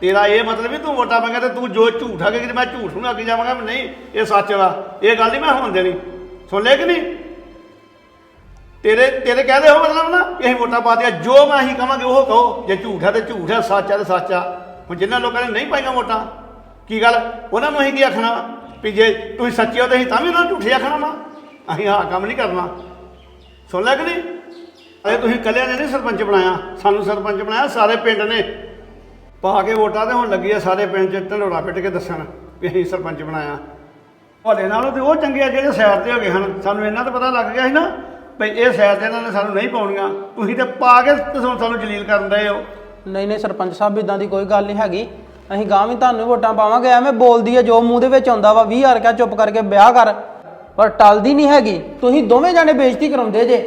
ਤੇਰਾ ਇਹ ਮਤਲਬ ਵੀ ਤੂੰ ਵੋਟਾਂ ਪਾਈਆਂ ਤੇ ਤੂੰ ਜੋ ਝੂਠ ਆ ਕਿ ਮੈਂ ਝੂਠ ਨੂੰ ਅੱਗੇ ਜਾਵਾਂਗਾ ਨਹੀਂ, ਇਹ ਸੱਚ ਵਾ, ਇਹ ਗੱਲ ਨਹੀਂ ਮੈਂ ਹੋਣ ਦੇਣੀ। ਸੁਣ ਲੈ ਕਿ ਨਹੀਂ? ਤੇਰੇ ਤੇਰੇ ਕਹਦੇ ਹੋ ਮਤਲਬ ਨਾ ਕਿ ਅਸੀਂ ਵੋਟਾਂ ਪਾ ਦਿਆ ਜੋ ਮੈਂ ਅਸੀਂ ਕਹਾਂਗੇ ਉਹ ਕਹੋ, ਜੇ ਝੂਠ ਹੈ ਤੇ ਝੂਠ ਹੈ ਸੱਚ ਹੈ ਤੇ ਸੱਚ ਆ। ਹੁਣ ਜਿਨ੍ਹਾਂ ਲੋਕਾਂ ਨੇ ਨਹੀਂ ਪਾਈਆਂ ਵੋਟਾਂ, ਕੀ ਗੱਲ? ਉਹਨਾਂ ਨੂੰ ਅਸੀਂ ਕੀ ਆਖਣਾ? ਵੀ ਜੇ ਤੁਸੀਂ ਸੱਚੇ ਹੋ ਤੇ ਅਸੀਂ ਤਾਂ ਵੀ ਉਹਨਾਂ ਨੂੰ ਝੂਠੇ ਆਖਣਾ ਵਾ। ਅਸੀਂ ਆਹ ਕੰਮ ਨਹੀਂ ਕਰਨਾ। ਸੁਣ ਲੈ ਕਿ ਨਹੀਂ? ਅਰੇ ਤੁਸੀਂ ਇਕੱਲਿਆਂ ਨੇ ਨਹੀਂ ਸਰਪੰਚ ਬਣਾਇਆ। ਸਾਨੂੰ ਸਰਪੰਚ ਬਣਾਇਆ, ਸਾਰੇ ਪਿੰਡ ਨੇ। ਪਾ ਕੇ ਵੋਟਾਂ ਤੇ ਹੁਣ ਲੱਗੀ ਆ ਸਾਰੇ ਪਿੰਡ 'ਚ ਢਲੋੜਾ ਪਿੱਟ ਕੇ ਦੱਸਣ ਵੀ ਅਸੀਂ ਸਰਪੰਚ ਬਣਾਇਆ। ਤੁਹਾਡੇ ਨਾਲੋਂ ਤੇ ਉਹ ਚੰਗੇ ਆ ਜਿਹੜੇ ਸਾਈਡ ਤੇ ਹੋ ਗਏ ਹਨ। ਸਾਨੂੰ ਇਹਨਾਂ ਤਾਂ ਪਤਾ ਲੱਗ ਗਿਆ ਸੀ ਨਾ ਵੀ ਇਹ ਸਾਈਡ ਤੇ ਇਹਨਾਂ ਨੇ ਸਾਨੂੰ ਨਹੀਂ ਪਾਉਣੀਆਂ। ਤੁਸੀਂ ਤੇ ਪਾ ਕੇ ਤੇ ਸਾਨੂੰ ਜਲੀਲ ਕਰਨ ਦੇ ਹੋ। ਨਹੀਂ ਨਹੀਂ ਸਰਪੰਚ ਸਾਹਿਬ, ਇਦਾਂ ਦੀ ਕੋਈ ਗੱਲ ਨਹੀਂ ਹੈਗੀ। ਅਸੀਂ ਗਾਂ ਵੀ ਤੁਹਾਨੂੰ ਵੋਟਾਂ ਪਾਵਾਂਗੇ, ਐਵੇਂ ਬੋਲਦੀ ਹੈ ਜੋ ਮੂੰਹ ਦੇ ਵਿੱਚ ਆਉਂਦਾ ਵਾ 20 ਹਜ਼ਾਰ ਕਿਆ ਚੁੱਪ ਕਰਕੇ ਵਿਆਹ ਕਰ। ਪਰ ਟਲਦੀ ਨਹੀਂ ਹੈਗੀ। ਤੁਸੀਂ ਦੋਵੇਂ ਜਾਣੇ ਬੇਇੱਜ਼ਤੀ ਕਰਾਉਂਦੇ ਜੇ।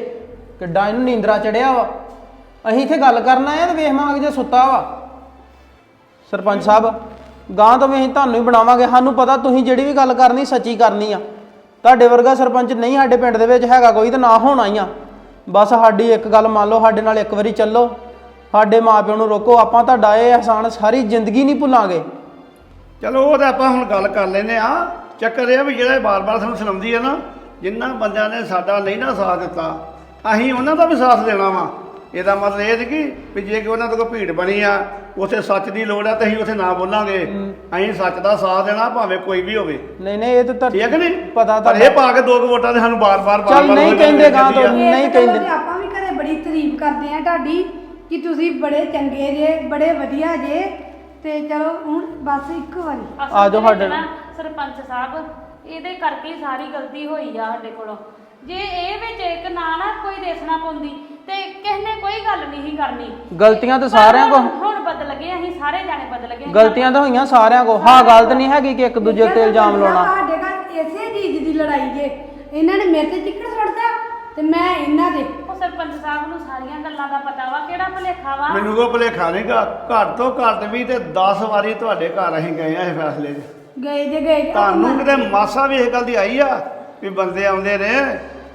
ਕਿੱਡਾ ਇਹਨੂੰ ਨੀਂਦਰਾ ਚੜਿਆ ਵਾ। ਅਸੀਂ ਇੱਥੇ ਗੱਲ ਕਰਨ ਆਏ ਆ ਤੇ ਵੇਖ ਜੇ ਸੁੱਤਾ ਵਾ। ਸਰਪੰਚ ਸਾਹਿਬ ਗਾਂ ਤੋਂ ਵੀ ਅਸੀਂ ਤੁਹਾਨੂੰ ਹੀ ਬਣਾਵਾਂਗੇ। ਸਾਨੂੰ ਪਤਾ ਤੁਸੀਂ ਜਿਹੜੀ ਵੀ ਗੱਲ ਕਰਨੀ, ਸੱਚੀ ਕਰਨੀ ਆ। ਤੁਹਾਡੇ ਵਰਗਾ ਸਰਪੰਚ ਨਹੀਂ ਸਾਡੇ ਪਿੰਡ ਦੇ ਵਿੱਚ ਹੈਗਾ ਕੋਈ ਤਾਂ ਨਾ ਹੋਣਾ ਹੀ ਆ ਬਸ ਸਾਡੀ ਇੱਕ ਗੱਲ ਮੰਨ ਲਓ, ਸਾਡੇ ਨਾਲ ਇੱਕ ਵਾਰੀ ਚੱਲੋ। ਸਾਡੇ ਮਾਪਿਆਂ ਨੂੰ ਰੋਕੋ, ਆਪਾਂ ਤੁਹਾਡਾ ਇਹ ਅਹਿਸਾਨ ਸਾਰੀ ਜ਼ਿੰਦਗੀ ਨਹੀਂ ਭੁੱਲਾਂਗੇ। ਚਲੋ, ਉਹ ਤਾਂ ਆਪਾਂ ਹੁਣ ਗੱਲ ਕਰ ਲੈਨੇ ਆ ਚੱਕਰ ਇਹ ਆ ਵੀ ਜਿਹੜਾ ਇਹ ਬਾਰ-ਬਾਰ ਸਾਨੂੰ ਸੁਣਾਉਂਦੀ ਆ ਨਾ ਜਿਨ੍ਹਾਂ ਬੰਦਿਆਂ ਨੇ ਸਾਡਾ ਨਹੀਂ ਨਾ ਸਾਥ ਦਿੱਤਾ, ਅਸੀਂ ਉਹਨਾਂ ਦਾ ਵੀ ਸਾਥ ਦੇਣਾ ਵਾ। ਇਹਦਾ ਮਤਲਬ ਇਹ ਨਹੀਂ ਕਿ ਵੀ ਜੇ ਕਿ ਉਹਨਾਂ ਤੋਂ ਕੋਈ ਭੀੜ ਬਣੀ ਆ ਉਥੇ ਸੱਚ ਦੀ ਲੋੜ ਆ ਤੇ ਅਸੀਂ ਉਥੇ ਨਾ ਬੋਲਾਂਗੇ। ਅਸੀਂ ਸੱਚ ਦਾ ਸਾਥ ਦੇਣਾ ਭਾਵੇਂ ਕੋਈ ਵੀ ਹੋਵੇ। ਨਹੀਂ ਨਹੀਂ ਇਹ ਤਾਂ ਠੀਕ ਨਹੀਂ? ਪਤਾ ਪਰ ਤਾਂ ਇਹ ਪਾ ਕੇ ਦੋ ਕੁ ਵੋਟਾਂ ਦੇ ਸਾਨੂੰ ਬਾਰ-ਬਾਰ ਚੱਲ ਬਾਰ-ਬਾਰ ਨਹੀਂ ਕਹਿੰਦੇ ਗਾਂ। ਤੋਂ। ਨਹੀਂ ਕਹਿੰਦੇ। ਆਪਾਂ ਵੀ ਘਰੇ ਬੜੀ ਤਾਰੀਫ ਕਰਦੇ ਆ ਤੁਹਾਡੀ ਕਿ ਤੁਸੀਂ ਬੜੇ ਚੰਗੇ ਜੇ ਬੜੇ ਵਧੀਆ ਜੇ। ਤੇ ਚਲੋ ਹੁਣ ਬਸ ਇੱਕ ਵਾਰੀ। ਆ ਜਾਓ ਸਾਡੇ ਨਾ ਸਰਪੰਚ ਸਾਹਿਬ ਇਹਦੇ ਕਰਕੇ ਹੀ ਸਾਰੀ ਗਲਤੀ ਹੋਈ ਆ ਸਾਡੇ ਕੋਲੋਂ। ਜੇ ਇਹ ਵਿੱਚ ਇੱਕ ਨਾ ਨਾ ਕੋਈ ਦੇਸਣਾ ਪਾਉਂਦੀ ਤੇ ਕਿਸੇ ਨੇ ਕੋਈ ਗੱਲ ਨਹੀਂ ਸੀ ਕਰਨੀ। ਗਲਤੀਆਂ ਤਾਂ ਪਰ ਸਾਰਿਆਂ ਹੁਣ- ਕੋ ਹੁਣ ਬਦਲ ਗਏ ਅਸੀਂ ਸਾਰੇ ਜਾਣੇ ਬਦਲ ਗਏ। ਗਲਤੀਆਂ ਤਾਂ ਹੋਈਆਂ ਸਾਰਿਆਂ ਕੋ ਹਾਂ ਗਲਤ ਨਹੀਂ ਹੈਗੀ ਕਿ ਇੱਕ ਦੂਜੇ ਤੇ ਇਲਜ਼ਾਮ ਲਾਉਣਾ। ਸਾਡੇ ਘਰ ਇਸੇ ਚੀਜ਼ ਦੀ ਲੜਾਈ ਜੇ। ਇਹਨਾਂ ਨੇ ਮੇਰੇ ਤੇ ਚਿੱਕੜ ਸੁੱਟਦਾ ਤੇ ਮੈਂ ਇਹਨਾਂ ਦੇ। ਉਹ ਸਰਪੰਚ ਸਾਹਿਬ ਨੂੰ ਸਾਰੀਆਂ ਗੱਲਾਂ ਦਾ ਪਤਾ ਵਾ ਕਿਹੜਾ ਭਲੇਖਾ ਵਾ? ਮੈਨੂੰ ਕੋ ਭੁਲੇਖਾ ਨਹੀਂਗਾ ਘੱਟ ਤੋਂ ਘੱਟ ਵੀ ਤੇ 10 ਵਾਰੀ ਤੁਹਾਡੇ ਘਰ ਅਸੀਂ ਗਏ ਆ ਇਹ ਫੈਸਲੇ 'ਚ। ਗਏ ਜੇ ਗਏ ਜੇ। ਤੁਹਾਨੂੰ ਕਿਤੇ ਮਾਸਾ ਵੀ ਇਹ ਗੱਲ ਦੀ ਆਈ ਆ ਵੀ ਬੰਦੇ ਆਉਂਦੇ ਨੇ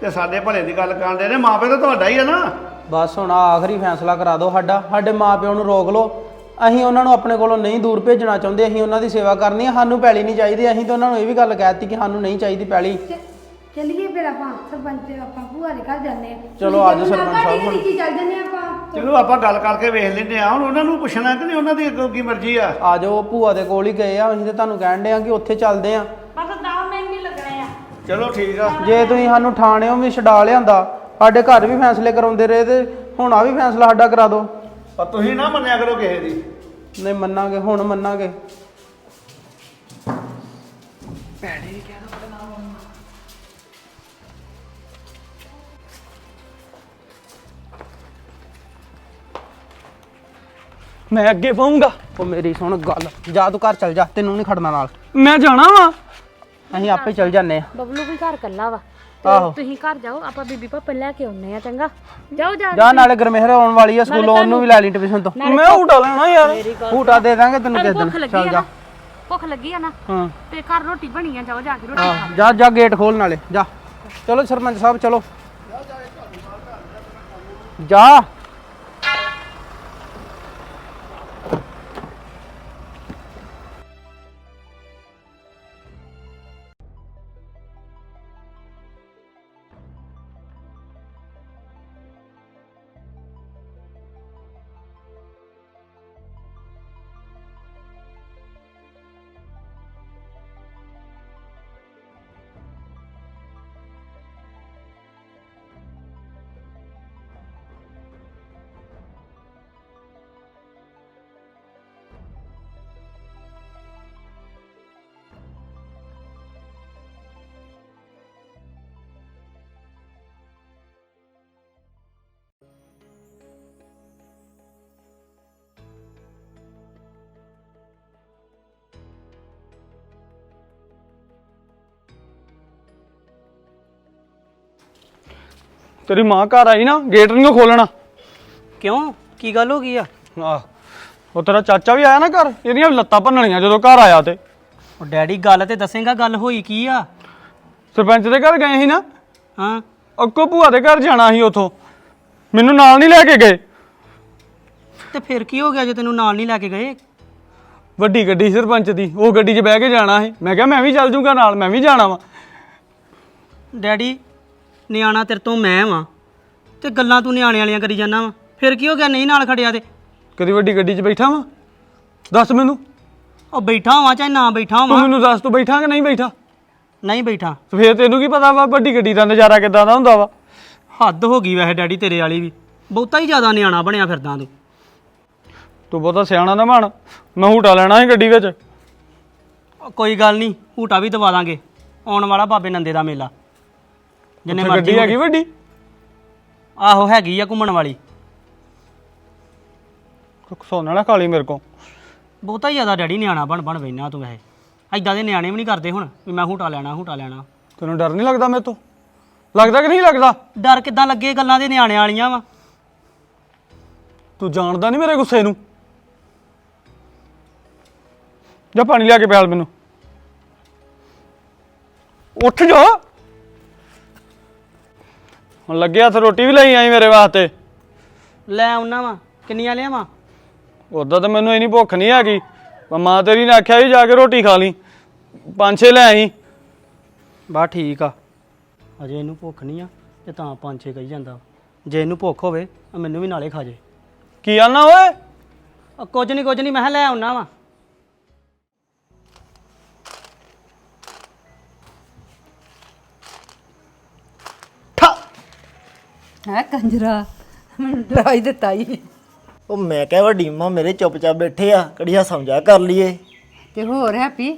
ਤੇ ਸਾਡੇ ਭਲੇ ਦੀ ਗੱਲ ਕਰਦੇ ਨੇ ਮਾਪੇ ਤਾਂ ਤੁਹਾਡਾ ਹੀ ਆ ਨਾ। ਬਸ ਹੁਣ ਆਹ ਆਖਰੀ ਫੈਸਲਾ ਕਰਾ ਦਿਓ ਸਾਡਾ ਸਾਡੇ ਮਾਪਿਆਂ ਨੂੰ ਰੋਕ ਲਓ। ਅਸੀਂ ਉਹਨਾਂ ਨੂੰ ਆਪਣੇ ਕੋਲੋਂ ਨਹੀਂ ਦੂਰ ਭੇਜਣਾ ਚਾਹੁੰਦੇ ਅਸੀਂ ਉਹਨਾਂ ਦੀ ਸੇਵਾ ਕਰਨੀ ਹੈ ਸਾਨੂੰ ਪੈਲੀ ਨਹੀਂ ਚਾਹੀਦੀ। ਅਸੀਂ ਤਾਂ ਉਹਨਾਂ ਨੂੰ ਇਹ ਵੀ ਗੱਲ ਕਹਿਤੀ ਕਿ ਸਾਨੂੰ ਨਹੀਂ ਚਾਹੀਦੀ ਪੈਲੀ। ਚ- ਚੱਲੀਏ ਫਿਰ ਆਪਾਂ ਸਰਪੰਚ ਆਪਾਂ ਭੂਆ ਦੇ ਘਰ ਜਾਂਦੇ ਆ। ਚਲੋ ਸਰਪੰਚ ਸਾਹਿਬ। ਕੀ ਚੱਲ ਜਾਂਦੇ ਆ ਆਪਾਂ? ਚਲੋ ਆਪਾਂ ਗੱਲ ਕਰਕੇ ਵੇਖ ਲੈਂਦੇ ਆ ਹੁਣ ਉਹਨਾਂ ਨੂੰ ਪੁੱਛਣਾ ਕਿ ਨਹੀਂ ਉਹਨਾਂ ਦੀ ਅੱਗੋਂ ਕੀ ਮਰਜ਼ੀ ਆ। ਆ ਜਾਓ ਭੂਆ ਦੇ ਕੋਲ ਹੀ ਗਏ ਆ ਅਸੀਂ ਤਾਂ ਤੁਹਾਨੂੰ ਕਹਿਣ ਦੇ ਆ ਕਿ ਉੱਥੇ ਚੱਲਦੇ ਆ। ਬਸ 10 ਮਿੰਟ ਹੀ ਚਲੋ ਠੀਕ ਆ। ਜੇ ਤੁਸੀਂ ਸਾਨੂੰ ਥਾਣਿਓਂ ਵੀ ਛਡਾ ਲਿਆਂਦਾ ਸਾਡੇ ਘਰ ਵੀ ਫੈਸਲੇ ਕਰਾਉਂਦੇ ਰਹੇ ਤੇ ਹੁਣ ਆ ਵੀ ਫੈਸਲਾ ਸਾਡਾ ਕਰਾ ਦਿਓ ਪਰ ਤੁਸੀਂ ਨਾ ਮੰਨਿਆ ਕਰੋ ਕਿਸੇ ਦੀ। ਨਹੀਂ ਮੰਨਾਂਗੇ ਹੁਣ ਮੰਨਾਂਗੇ। ਮੈਂ ਅੱਗੇ ਪਾਉਂਗਾ ਉਹ ਮੇਰੀ ਸੁਣ ਗੱਲ ਜਾ ਤੂੰ ਘਰ ਚੱਲ ਜਾ ਤੈਨੂੰ ਨਹੀਂ ਖੜਨਾ ਨਾਲ। ਮੈਂ ਜਾਣਾ ਵਾ। ਅਸੀਂ ਆਪੇ ਚੱਲ ਜਾਂਦੇ ਆ ਬਬਲੂ ਵੀ ਘਰ ਕੱਲਾ ਵਾ। ਆਹੋ। ਤੁਸੀਂ ਘਰ ਜਾਓ ਆਪਾਂ ਬੀਬੀ ਪਾਪਾ ਲੈ ਕੇ ਆਉਨੇ ਆ ਚੰਗਾ? ਜਾਓ ਜਾ ਜਾ ਨਾਲੇ ਗਰਮੇਹਰ ਆਉਣ ਵਾਲੀ ਆ ਸਕੂਲੋਂ ਉਹਨੂੰ ਵੀ ਲੈ ਲਈ ਟਿਊਸ਼ਨ ਤੋਂ। ਮੈਂ ਉਡਾ ਲੈਣਾ ਯਾਰ। ਝੂਟਾ ਦੇ ਦਾਂਗੇ ਤੈਨੂੰ ਕਿਸੇ ਭੁੱਖ ਦਿਨ ਲੱਗੀ ਚੱਲ ਆ ਜਾ। ਨਾ? ਭੁੱਖ ਲੱਗੀ ਆ ਨਾ? ਹਾਂ। ਤੇ ਘਰ ਰੋਟੀ ਬਣੀ ਆ ਜਾਓ ਜਾ ਕੇ ਰੋਟੀ ਆਹ, ਜਾ ਜਾ ਗੇਟ ਖੋਲ ਨਾਲੇ ਜਾ। ਚਲੋ ਸਰਪੰਚ ਸਾਹਿਬ ਚਲੋ। ਜਾ। ਤੇਰੀ ਮਾਂ ਘਰ ਆਈ ਨਾ ਗੇਟ ਨਹੀਂ ਖੋਲਣਾ। ਕਿਉਂ? ਕੀ ਗੱਲ ਹੋ ਗਈ ਆ? ਆਹ ਉਹ ਤੇਰਾ ਚਾਚਾ ਵੀ ਆਇਆ ਨਾ ਘਰ ਇਹਦੀਆਂ ਲੱਤਾਂ ਭੰਨਣੀਆਂ ਜਦੋਂ ਘਰ ਆਇਆ ਤੇ। ਉਹ ਡੈਡੀ ਗੱਲ ਤੇ ਦੱਸੇਗਾ ਗੱਲ ਹੋਈ ਕੀ ਆ? ਸਰਪੰਚ ਦੇ ਘਰ ਗਏ ਸੀ ਨਾ। ਹਾਂ। ਅੱਕੋ ਭੂਆ ਦੇ ਘਰ ਜਾਣਾ ਸੀ ਉਥੋਂ। ਮੈਨੂੰ ਨਾਲ ਨਹੀਂ ਲੈ ਕੇ ਗਏ। ਤੇ ਫਿਰ ਕੀ ਹੋ ਗਿਆ ਜੇ ਤੈਨੂੰ ਨਾਲ ਨਹੀਂ ਲੈ ਕੇ ਗਏ? ਵੱਡੀ ਗੱਡੀ ਸਰਪੰਚ ਦੀ ਉਹ ਗੱਡੀ 'ਚ ਬਹਿ ਕੇ ਜਾਣਾ ਸੀ। ਮੈਂ ਕਿਹਾ ਮੈਂ ਵੀ ਚੱਲ ਜੂੰਗਾ ਨਾਲ ਮੈਂ ਵੀ ਜਾਣਾ ਵਾ। ਡੈਡੀ ਨਿਆਣਾ ਤੇਰੇ ਤੋਂ ਮੈਂ ਵਾਂ। ਤੇ ਗੱਲਾਂ ਤੂੰ ਨਿਆਣੇ ਵਾਲੀਆਂ ਕਰੀ ਜਾਂਦਾ ਵਾ। ਫਿਰ ਕੀ ਹੋ ਗਿਆ ਨਹੀਂ ਨਾਲ ਖੜਿਆ ਤੇ? ਕਦੀ ਵੱਡੀ ਗੱਡੀ 'ਚ ਬੈਠਾ ਵਾਂ? ਦੱਸ ਮੈਨੂੰ। ਉਹ ਬੈਠਾ ਵਾਂ ਚਾਹੇ ਨਾ ਬੈਠਾ ਤੂੰ ਵਾਂ। ਮੈਨੂੰ ਦੱਸ ਤੂੰ ਬੈਠਾ ਕਿ ਨਹੀਂ ਬੈਠਾ? ਨਹੀਂ ਬੈਠਾ। ਫੇਰ ਤੈਨੂੰ ਕੀ ਪਤਾ ਵਾ ਵੱਡੀ ਗੱਡੀ ਦਾ ਨਜ਼ਾਰਾ ਕਿੱਦਾਂ ਦਾ ਹੁੰਦਾ ਵਾ? ਹੱਦ ਹੋ ਗਈ ਵੈਸੇ ਡੈਡੀ ਤੇਰੇ ਵਾਲੀ ਵੀ। ਬਹੁਤਾ ਹੀ ਜ਼ਿਆਦਾ ਨਿਆਣਾ ਬਣਿਆ ਫਿਰਦਾ ਤੂੰ। ਤੂੰ ਬਹੁਤਾ ਸਿਆਣਾ ਨਾ ਬਣ। ਮੈਂ ਹੂਟਾ ਲੈਣਾ ਸੀ ਗੱਡੀ ਵਿੱਚ। ਉਹ ਕੋਈ ਗੱਲ ਨਹੀਂ ਹੂਟਾ ਵੀ ਦਵਾ ਦਾਂਗੇ। ਆਉਣ ਵਾਲਾ ਬਾਬੇ ਨੰਦੇ ਦਾ ਮੇਲਾ। ਜਿੰਨੇ ਉੱਥੇ ਮਰਜ਼ੀ ਗੱਡੀ ਹੈਗੀ ਵੱਡੀ? ਆਹੋ ਹੈਗੀ ਆ ਘੁੰਮਣ ਵਾਲੀ। ਸੋਨਾ ਨਾ ਕਾਲੀ ਮੇਰੇ ਕੋ ਬਹੁਤਾ ਹੀ ਜ਼ਿਆਦਾ ਡੈਡੀ ਨਿਆਣਾ ਬਣ ਬਣ ਬੈਨਾ ਤੂੰ ਵੈਸੇ। ਐਦਾਂ ਦੇ ਨਿਆਣੇ ਵੀ ਨਹੀਂ ਕਰਦੇ ਹੁਣ ਵੀ ਮੈਂ ਹੂਟਾ ਲੈਣਾ ਹੂਟਾ ਲੈਣਾ। ਤੈਨੂੰ ਡਰ ਨਹੀਂ ਲੱਗਦਾ ਮੇਰੇ ਤੋਂ? ਲੱਗਦਾ ਕਿ ਨਹੀਂ ਲੱਗਦਾ? ਡਰ ਕਿੱਦਾਂ ਲੱਗੇ ਗੱਲਾਂ ਦੇ ਨਿਆਣੇ ਵਾਲੀਆਂ ਵਾ? ਤੂੰ ਜਾਣਦਾ ਨਹੀਂ ਮੇਰੇ ਗੁੱਸੇ ਨੂੰ? ਜਾ ਪਾਣੀ ਲਿਆ ਕੇ ਪਿਆਲ ਮੈਨੂੰ। ਉੱਠ ਜਾ। ਹੁਣ ਲੱਗਿਆ ਤੇ ਰੋਟੀ ਵੀ ਲਈ ਆਈ ਮੇਰੇ ਵਾਸਤੇ। ਲੈ ਆਉਣਾ ਵਾ ਕਿੰਨੀਆਂ ਲਿਆਵਾਂ? ਉਦਾਂ ਤਾਂ ਮੈਨੂੰ ਇਨੀ ਭੁੱਖ ਨਹੀਂ ਹੈਗੀ। ਪਰ ਮਾਂ ਤੇਰੀ ਨੇ ਆਖਿਆ ਸੀ ਜਾ ਕੇ ਰੋਟੀ ਖਾ ਲਈ। ਪੰਜ ਛੇ ਲੈ ਆਈ। ਬਾ ਠੀਕ ਆ। ਅਜੇ ਇਹਨੂੰ ਭੁੱਖ ਨਹੀਂ ਆ ਤੇ ਤਾਂ ਪੰਜ ਛੇ ਕਹੀ ਜਾਂਦਾ। ਵਾ। ਜੇ ਇਹਨੂੰ ਭੁੱਖ ਹੋਵੇ ਮੈਨੂੰ ਵੀ ਨਾਲੇ ਖਾ ਜੇ। ਕੀ ਆਨਾ ਓਏ? ਉਹ ਕੁਝ ਨਹੀਂ ਕੁਝ ਨਹੀਂ ਮੈਂ ਕਿਹਾ ਲੈ ਆਉਣਾ ਵਾ। ਹੈ ਕੰਜਰਾ? ਮੈਨੂੰ ਡਰਾ ਹੀ ਦਿੱਤਾ ਹੀ ਉਹ ਮੈਂ ਕਿਹਾ ਵੱਡੀ ਮਾਂ ਮੇਰੇ ਚੁੱਪਚਾਪ ਬੈਠੇ ਆ ਕੜੀਆ ਸਮਝਾ ਕਰ ਲਈਏ। ਤੇ ਹੋਰ ਹੈਪੀ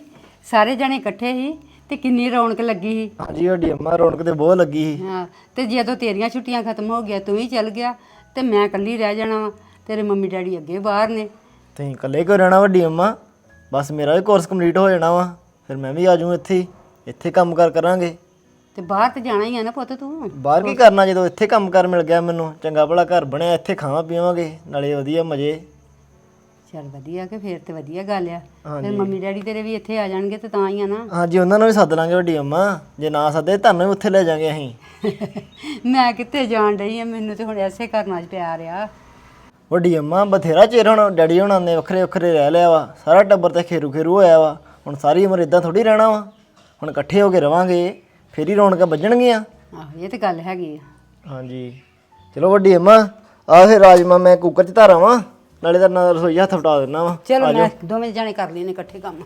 ਸਾਰੇ ਜਣੇ ਇਕੱਠੇ ਸੀ ਤੇ ਕਿੰਨੀ ਰੌਣਕ ਲੱਗੀ ਸੀ। ਹਾਂਜੀ ਵੱਡੀ ਅੰਮਾ ਰੌਣਕ ਤੇ ਬਹੁਤ ਲੱਗੀ ਸੀ। ਹਾਂ ਤੇ ਜਦੋਂ ਤੇਰੀਆਂ ਛੁੱਟੀਆਂ ਖਤਮ ਹੋ ਗਿਆ ਤੂੰ ਵੀ ਚੱਲ ਗਿਆ ਤੇ ਮੈਂ ਇਕੱਲੀ ਰਹਿ ਜਾਣਾ ਵਾ ਤੇਰੇ ਮੰਮੀ ਡੈਡੀ ਅੱਗੇ ਬਾਹਰ ਨੇ। ਤੁਸੀਂ ਇਕੱਲੇ ਕਿਉਂ ਰਹਿਣਾ ਵੱਡੀ ਅੰਮਾ ਬਸ ਮੇਰਾ ਵੀ ਕੋਰਸ ਕੰਪਲੀਟ ਹੋ ਜਾਣਾ ਵਾ ਫਿਰ ਮੈਂ ਵੀ ਆ ਜਾਊਂ ਇੱਥੇ ਹੀ। ਇੱਥੇ ਕੰਮ ਕਰ ਕਰਾਂਗੇ। ਤੇ ਬਾਹਰ ਤੇ ਜਾਣਾ ਹੀ ਆ ਨਾ ਪੁੱਤ ਤੂੰ। ਬਾਹਰ ਕੀ ਕਰਨਾ ਜਦੋਂ ਇੱਥੇ ਕੰਮ ਕਰ ਮਿਲ ਗਿਆ ਮੈਨੂੰ ਚੰਗਾ ਭਲਾ ਘਰ ਬਣਿਆ ਇੱਥੇ ਖਾਵਾਂ ਪੀਵਾਂਗੇ ਨਾਲੇ ਵਧੀਆ ਮਜ਼ੇ। ਚੱਲ ਵਧੀਆ ਕਿ ਫੇਰ ਤੇ ਵਧੀਆ ਗੱਲ ਆ। ਫਿਰ ਮੰਮੀ ਡੈਡੀ ਤੇਰੇ ਵੀ ਇੱਥੇ ਆ ਜਾਣਗੇ ਤੇ ਤਾਂ ਹੀ ਆ ਨਾ। ਹਾਂਜੀ ਉਹਨਾਂ ਨੂੰ ਵੀ ਸੱਦ ਲਾਂਗੇ ਵੱਡੀ ਅੰਮਾ। ਜੇ ਨਾ ਸੱਦੇ ਤੁਹਾਨੂੰ ਵੀ ਉੱਥੇ ਲੈ ਜਾਾਂਗੇ ਅਸੀਂ। ਮੈਂ ਕਿੱਥੇ ਜਾਣ ਡਈ ਆ ਮੈਨੂੰ ਤੇ ਹੁਣ ਐਸੇ ਕਰਨਾ ਚ ਪਿਆਰ ਆ। ਵੱਡੀ ਅੰਮਾ ਬਥੇਰਾ ਚਿਰ ਹੁਣ ਡੈਡੀ ਹੋਣਾ ਨੇ ਵੱਖਰੇ ਵੱਖਰੇ ਰਹਿ ਲਿਆ ਵਾ। ਸਾਰਾ ਟੱਬਰ ਤੇ ਖੇਰੂ ਖੇਰੂ ਹੋਇਆ ਵਾ। ਹੁਣ ਸਾਰੀ ਉਮਰ ਇਦਾਂ ਥੋੜੀ ਰਹਿਣਾ ਵਾ। ਹੁਣ ਇਕੱਠੇ ਹੋ ਕੇ ਰਵਾਂਗੇ। ਫੇਰ ਹੀ ਰੌਣਕਾਂ ਵੱਜਣਗੀਆਂ? ਆਹੋ ਇਹ ਤੇ ਗੱਲ ਹੈਗੀ ਆ। ਹਾਂਜੀ। ਚਲੋ ਵੱਡੀ ਅੰਮਾ ਆ ਫਿਰ ਰਾਜਮਾ ਮੈਂ ਕੁੱਕਰ 'ਚ ਧਾਰਾਂ ਵਾਂ ਨਾਲੇ ਤਾਂ ਨਾਲ ਰਸੋਈ 'ਚ ਹੱਥ ਵਟਾ ਦਿੰਦਾ ਵਾ। ਚਲੋ ਮੈਂ ਦੋਵੇਂ ਜਾਣੇ ਕਰ ਲੈਨੇ ਇਕੱਠੇ ਕੰਮ।